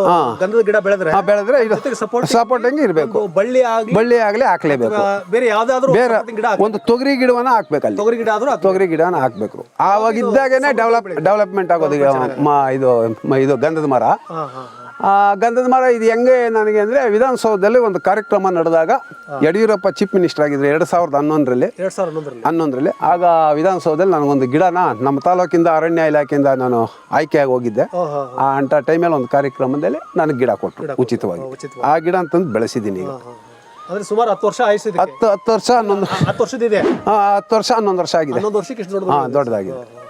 ಗಂಧದ ಗಿಡ ಬೆಳೆದ್ರೆ ಬೆಳೆದ್ರೆ support- ಸಪೋರ್ಟ್ ಹಂಗೆ ಇರಬೇಕು. ಬಳ್ಳಿ ಆಗ್ಲಿ ಬಳ್ಳಿ ಆಗಲಿ ಹಾಕ್ಲೇಬೇಕು. ಬೇರೆ ಯಾವ್ದಾದ್ರು ಬೇರೆ ಗಿಡ ಒಂದು ತೊಗರಿ ಗಿಡವನ್ನ ಹಾಕ್ಬೇಕಲ್ಲಿ ತೊಗರಿ ಗಿಡ ಆದ್ರೂ. ತೊಗರಿ ಗಿಡನ ಹಾಕ್ಬೇಕು. ಆವಾಗ ಇದ್ದಾಗೇನೆ ಡೆವಲಪ್ ಡೆವಲಪ್ಮೆಂಟ್ ಆಗೋದು. ಮ- ಇದು ಮ- ಇದು ಗಂಧದ ಮರ. ಆ ಗಂಧದ ಮರ ಇದು ಹೆಂಗೆ ನನಗೆ ಅಂದರೆ ವಿಧಾನಸೌಧದಲ್ಲಿ ಒಂದು ಕಾರ್ಯಕ್ರಮ ನಡೆದಾಗ ಯಡಿಯೂರಪ್ಪ ಚೀಫ್ ಮಿನಿಸ್ಟರ್ ಆಗಿದ್ರು ಎರಡು ಸಾವಿರದ ಹನ್ನೊಂದರಲ್ಲಿ. ಎರಡ್ ಸಾವಿರದ ಹನ್ನೊಂದರಲ್ಲಿ. ಹನ್ನೊಂದರಲ್ಲಿ. ಆಗ ವಿಧಾನಸೌಧದಲ್ಲಿ ನನಗೊಂದು ಗಿಡನ ನಮ್ಮ ತಾಲೂಕಿಂದ ಅರಣ್ಯ ಇಲಾಖೆಯಿಂದ ನಾನು ಆಯ್ಕೆಯಾಗಿ ಹೋಗಿದ್ದೆ. ಹಾ ಹಾ ಆ ಅಂಥ ಟೈಮಲ್ಲಿ ಒಂದು ಕಾರ್ಯಕ್ರಮದಲ್ಲಿ ನನಗೆ ಗಿಡ ಕೊಟ್ಟರು ಉಚಿತವಾಗಿ. ಉಚಿತವಾಗಿ. ಆ ಗಿಡ ಅಂತಂದು ಬೆಳೆಸಿದ್ದೀನಿ ಈಗ. ಹಾ. ಅಂದ್ರೆ ಸುಮಾರು ಹತ್ತು ವರ್ಷ ಇದಕ್ಕೆ ಹತ್ತು ಹತ್ತು ವರ್ಷ ಹನ್ನೊಂದು ಹತ್ತು ವರ್ಷದಿದೆ. ಹತ್ತು ವರ್ಷ ಹನ್ನೊಂದು ವರ್ಷ ಆಗಿದೆ. ಹನ್ನೊಂದು ವರ್ಷಕ್ಕೆ ಇಷ್ಟು ಹಾಂ ದೊಡ್ಡದಾಗಿದೆ.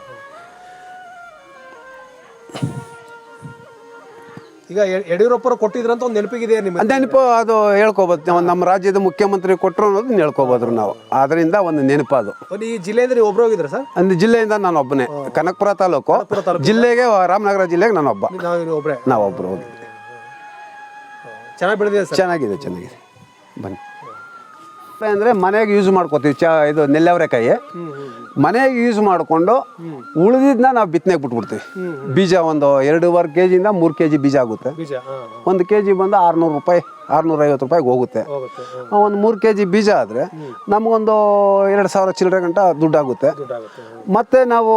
ಈಗ ಯಡಿಯೂರಪ್ಪರು ಕೊಟ್ಟಿದ್ರಂತ ಒಂದು ನೆನಪಿಗಿದೆ ನಿಮ್ಮ ನೆನಪು ಅದು ಹೇಳ್ಕೋಬೋದು. ನಾವು ನಮ್ಮ ರಾಜ್ಯದ ಮುಖ್ಯಮಂತ್ರಿ ಕೊಟ್ಟರು ಅನ್ನೋದು ಹೇಳ್ಕೋಬೋದ್ರು ನಾವು. ಅದರಿಂದ ಒಂದು ನೆನಪು ಅದು. ಈ ಜಿಲ್ಲೆಯಿಂದ ನೀವು ಒಬ್ರು ಹೋಗಿದ್ರ ಸರ್? ಒಂದು ಜಿಲ್ಲೆಯಿಂದ ನಾನು ಒಬ್ಬನೇ. ಕನಕಪುರ ತಾಲೂಕು. ಜಿಲ್ಲೆಗೆ ರಾಮನಗರ ಜಿಲ್ಲೆಗೆ ನಾನು ಒಬ್ಬ. ಒಬ್ರೇ? ನಾವೊಬ್ರು ಹೋಗಿ ಚೆನ್ನಾಗಿ ಬೆಳೆದಿದೆ ಚೆನ್ನಾಗಿದೆ ಚೆನ್ನಾಗಿದೆ. ಅಂದರೆ ಮನೆಗೆ ಯೂಸ್ ಮಾಡ್ಕೋತೀವಿ. ಚ ಇದು ನೆಲ್ಲವರೆಕಾಯಿ. ಮನೆಗೆ ಯೂಸ್ ಮಾಡಿಕೊಂಡು ಉಳಿದಿದ್ದನ್ನ ನಾವು ಬಿತ್ತನೆಗೆ ಬಿಟ್ಬಿಡ್ತೀವಿ. ಬೀಜ ಒಂದು ಎರಡೂವರೆ ಕೆ ಜಿಯಿಂದ ಮೂರು ಕೆ ಜಿ ಬೀಜ ಆಗುತ್ತೆ. ಒಂದು ಕೆ ಜಿ ಬಂದು ಆರುನೂರು ರೂಪಾಯಿ. ಆರುನೂರೈವತ್ತು ರೂಪಾಯಿಗೆ ಹೋಗುತ್ತೆ. ಒಂದು ಮೂರು ಕೆ ಜಿ ಬೀಜ ಆದರೆ ನಮಗೊಂದು ಎರಡು ಸಾವಿರ ಚಿಲ್ಲರೆ ಗಂಟ ದುಡ್ಡಾಗುತ್ತೆ. ಮತ್ತು ಮತ್ತೆ ನಾವು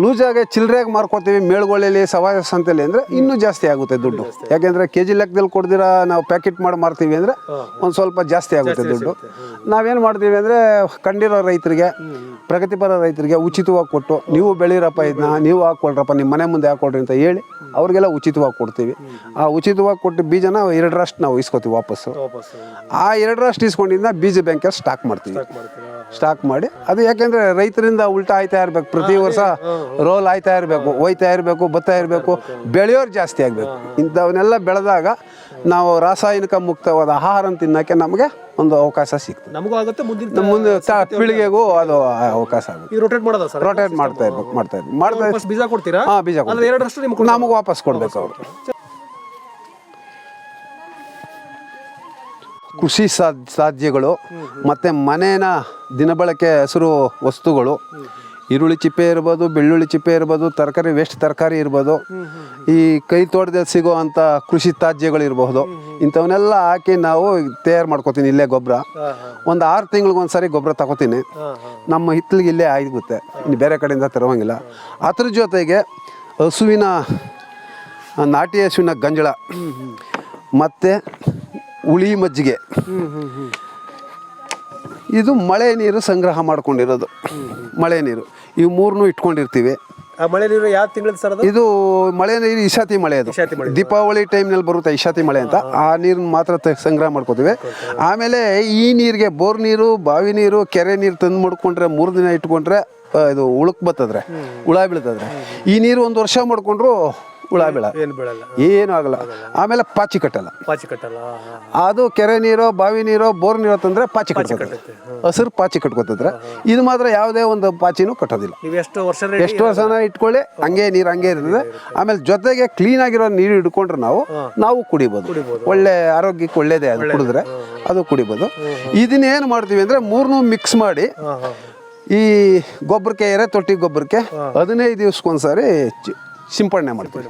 ಲೂಸಾಗೆ ಚಿಲ್ಲರೆಗೆ ಮಾರ್ಕೊಡ್ತೀವಿ ಮೇಳುಗಳಲ್ಲಿ ಸವಾಯ ಸಂತೆಲಿ ಅಂದರೆ ಇನ್ನೂ ಜಾಸ್ತಿ ಆಗುತ್ತೆ ದುಡ್ಡು. ಯಾಕೆಂದರೆ ಕೆ ಜಿ ಲೆಕ್ಕದಲ್ಲಿ ಕೊಡ್ದಿರ ನಾವು ಪ್ಯಾಕೆಟ್ ಮಾಡಿ ಮಾರ್ತೀವಿ ಅಂದರೆ ಒಂದು ಸ್ವಲ್ಪ ಜಾಸ್ತಿ ಆಗುತ್ತೆ ದುಡ್ಡು. ನಾವೇನು ಮಾಡ್ತೀವಿ ಅಂದರೆ ಕಂಡಿರೋ ರೈತರಿಗೆ ಪ್ರಗತಿಪರ ರೈತರಿಗೆ ಉಚಿತವಾಗಿ ಕೊಟ್ಟು ನೀವು ಬೆಳೀರಪ್ಪ ಇದನ್ನ ನೀವು ಹಾಕ್ಕೊಳ್ರಪ್ಪ ನಿಮ್ಮ ಮನೆ ಮುಂದೆ ಹಾಕ್ಕೊಳ್ರಿ ಅಂತ ಹೇಳಿ ಅವ್ರಿಗೆಲ್ಲ ಉಚಿತವಾಗಿ ಕೊಡ್ತೀವಿ. ಆ ಉಚಿತವಾಗಿ ಕೊಟ್ಟು ಬೀಜನ ಎರಡರಷ್ಟು ನಾವು ಇಸ್ಕೊತೀವಿ ವಾಪಸ್ಸು. ವಾಪಸ್ ಆ ಎರಡರಷ್ಟು ಇಸ್ಕೊಂಡಿದ್ದ ಬೀಜ ಬ್ಯಾಂಕಲ್ಲಿ ಸ್ಟಾಕ್ ಮಾಡ್ತೀವಿ. ಸ್ಟಾಕ್ ಮಾಡಿ. ಅದು ಯಾಕೆಂದ್ರೆ ರೈತರಿಂದ ಉಲ್ಟಾ ಆಯ್ತಾ ಇರ್ಬೇಕು. ಪ್ರತಿ ವರ್ಷ ರೋಲ್ ಆಯ್ತಾ ಇರಬೇಕು ಒಯ್ತಾ ಇರಬೇಕು ಬತ್ತಾ ಇರಬೇಕು. ಬೆಳೆಯೋರು ಜಾಸ್ತಿ ಆಗಬೇಕು. ಇಂಥವನ್ನೆಲ್ಲ ಬೆಳೆದಾಗ ನಾವು ರಾಸಾಯನಿಕ ಮುಕ್ತವಾದ ಆಹಾರ ತಿನ್ನೋಕ್ಕೆ ನಮಗೆ ಒಂದು ಅವಕಾಶ ಸಿಗ್ತದೆ. ನಮಗೂ ಆಗುತ್ತೆ ಮುಂದಿನ ಮುಂದೆ ಪೀಳಿಗೆಗೂ ಅದು ಅವಕಾಶ ಆಗುತ್ತೆ. ರೊಟೇಟ್ ಮಾಡೋದ ಸರ್? ರೊಟೇಟ್ ಮಾಡ್ತಾ ಇರ್ಬೇಕು ಮಾಡ್ತಾ ಇರ್ಬೇಕು. ಮಾಡ್ತಾ ಬೀಜ ಕೊಡ್ತೀರಾ? ಹಾಂ ಬೀಜ ನಮಗೆ ವಾಪಸ್ ಕೊಡ್ಬೇಕು ಅವರು. ಕೃಷಿ ಸಾಧ್ಯಗಳು, ಮತ್ತು ಮನೇನ ದಿನಬಳಕೆ ಹಸಿರು ವಸ್ತುಗಳು. ಈರುಳ್ಳಿ ಚಿಪ್ಪೆ ಇರ್ಬೋದು, ಬೆಳ್ಳುಳ್ಳಿ ಚಿಪ್ಪೆ ಇರ್ಬೋದು, ತರಕಾರಿ ವೇಸ್ಟ್ ತರಕಾರಿ ಇರ್ಬೋದು. ಈ ಕೈ ತೋಟದಲ್ಲಿ ಸಿಗೋ ಕೃಷಿ ತ್ಯಾಜ್ಯಗಳು ಇರಬಹುದು. ಇಂಥವನ್ನೆಲ್ಲ ಹಾಕಿ ನಾವು ತಯಾರು ಮಾಡ್ಕೋತೀನಿ ಇಲ್ಲೇ ಗೊಬ್ಬರ ಒಂದು ಆರು ತಿಂಗಳಿಗೆ ಒಂದು ಸಾರಿ ಗೊಬ್ಬರ ತಗೋತೀನಿ. ನಮ್ಮ ಹಿತ್ತಲಿಗೆ ಇಲ್ಲೇ ಆಗುತ್ತೆ ಇನ್ನು ಬೇರೆ ಕಡೆಯಿಂದ ತರುವಂಗಿಲ್ಲ. ಅದ್ರ ಜೊತೆಗೆ ಹಸುವಿನ, ನಾಟಿ ಹಸುವಿನ ಗಂಜಳ. ಮತ್ತು ಹುಳಿ ಮಜ್ಜಿಗೆ. ಇದು ಮಳೆ ನೀರು ಸಂಗ್ರಹ ಮಾಡ್ಕೊಂಡಿರೋದು. ಮಳೆ ನೀರು. ಇವು ಮೂರನ್ನು ಇಟ್ಕೊಂಡಿರ್ತೀವಿ. ಆ ಮಳೆ ನೀರು ಯಾವ ತಿಂಗಳದ ಸರ್ ಇದು ಮಳೆ ನೀರು ಇಶಾತಿ ಮಳೆ ಅದು. ದೀಪಾವಳಿ ಟೈಮ್ನಲ್ಲಿ ಬರುತ್ತೆ ಇಶಾತಿ ಮಳೆ ಅಂತ. ಆ ನೀರನ್ನ ಮಾತ್ರ ಸಂಗ್ರಹ ಮಾಡ್ಕೋತೀವಿ. ಆಮೇಲೆ ಈ ನೀರಿಗೆ ಬೋರ್ ನೀರು ಬಾವಿ ನೀರು ಕೆರೆ ನೀರು ತಂದು ಮಾಡ್ಕೊಂಡ್ರೆ ಮೂರು ದಿನ ಇಟ್ಕೊಂಡ್ರೆ ಇದು ಉಳುಕ್ ಬತ್ತದ್ರೆ ಹುಳ ಬೀಳ್ತದ್ರೆ. ಈ ನೀರು ಒಂದು ವರ್ಷ ಮಾಡ್ಕೊಂಡ್ರು ಹುಳ ಬೀಳ. ಏನು ಬೀಳಲ್ಲ. ಏನು ಆಗಲ್ಲ. ಆಮೇಲೆ ಪಾಚಿ ಕಟ್ಟಲ್ಲ. ಪಾಚಿ ಕಟ್ಟಲ್ಲ. ಅದು ಕೆರೆ ನೀರೋ ಬಾವಿ ನೀರೋ ಬೋರ್ ನೀರೋ ತಂದ್ರೆ ಪಾಚಿ ಕಟ್ಟಿ ಹಸಿರು ಪಾಚಿ ಕಟ್ಕೋತಿದ್ರೆ. ಇದು ಮಾತ್ರ ಯಾವುದೇ ಒಂದು ಪಾಚಿನೂ ಕಟ್ಟೋದಿಲ್ಲ. ನೀವು ಎಷ್ಟು ವರ್ಷ ಎಷ್ಟು ವರ್ಷನ ಇಟ್ಕೊಳ್ಳಿ ಹಂಗೆ ನೀರು ಹಂಗೆ ಇರ್ತದೆ. ಆಮೇಲೆ ಜೊತೆಗೆ ಕ್ಲೀನ್ ಆಗಿರೋ ನೀರು ಹಿಡ್ಕೊಂಡ್ರೆ ನಾವು ನಾವು ಕುಡಿಬೋದು. ಒಳ್ಳೆ ಆರೋಗ್ಯಕ್ಕೆ ಒಳ್ಳೇದೇ ಅದು ಕುಡಿದ್ರೆ ಅದು ಕುಡಿಬೋದು. ಇದನ್ನೇನು ಮಾಡ್ತೀವಿ ಅಂದರೆ ಮೂರನ್ನೂ ಮಿಕ್ಸ್ ಮಾಡಿ ಈ ಗೊಬ್ಬರಕ್ಕೆ ಎರೆ ತೊಟ್ಟಿ ಗೊಬ್ಬರಕ್ಕೆ ಹದಿನೈದು ದಿವ್ಸಕ್ಕೊಂದ್ಸರಿ ಸಿಂಪಡಣೆ ಮಾಡ್ತೀವಿ.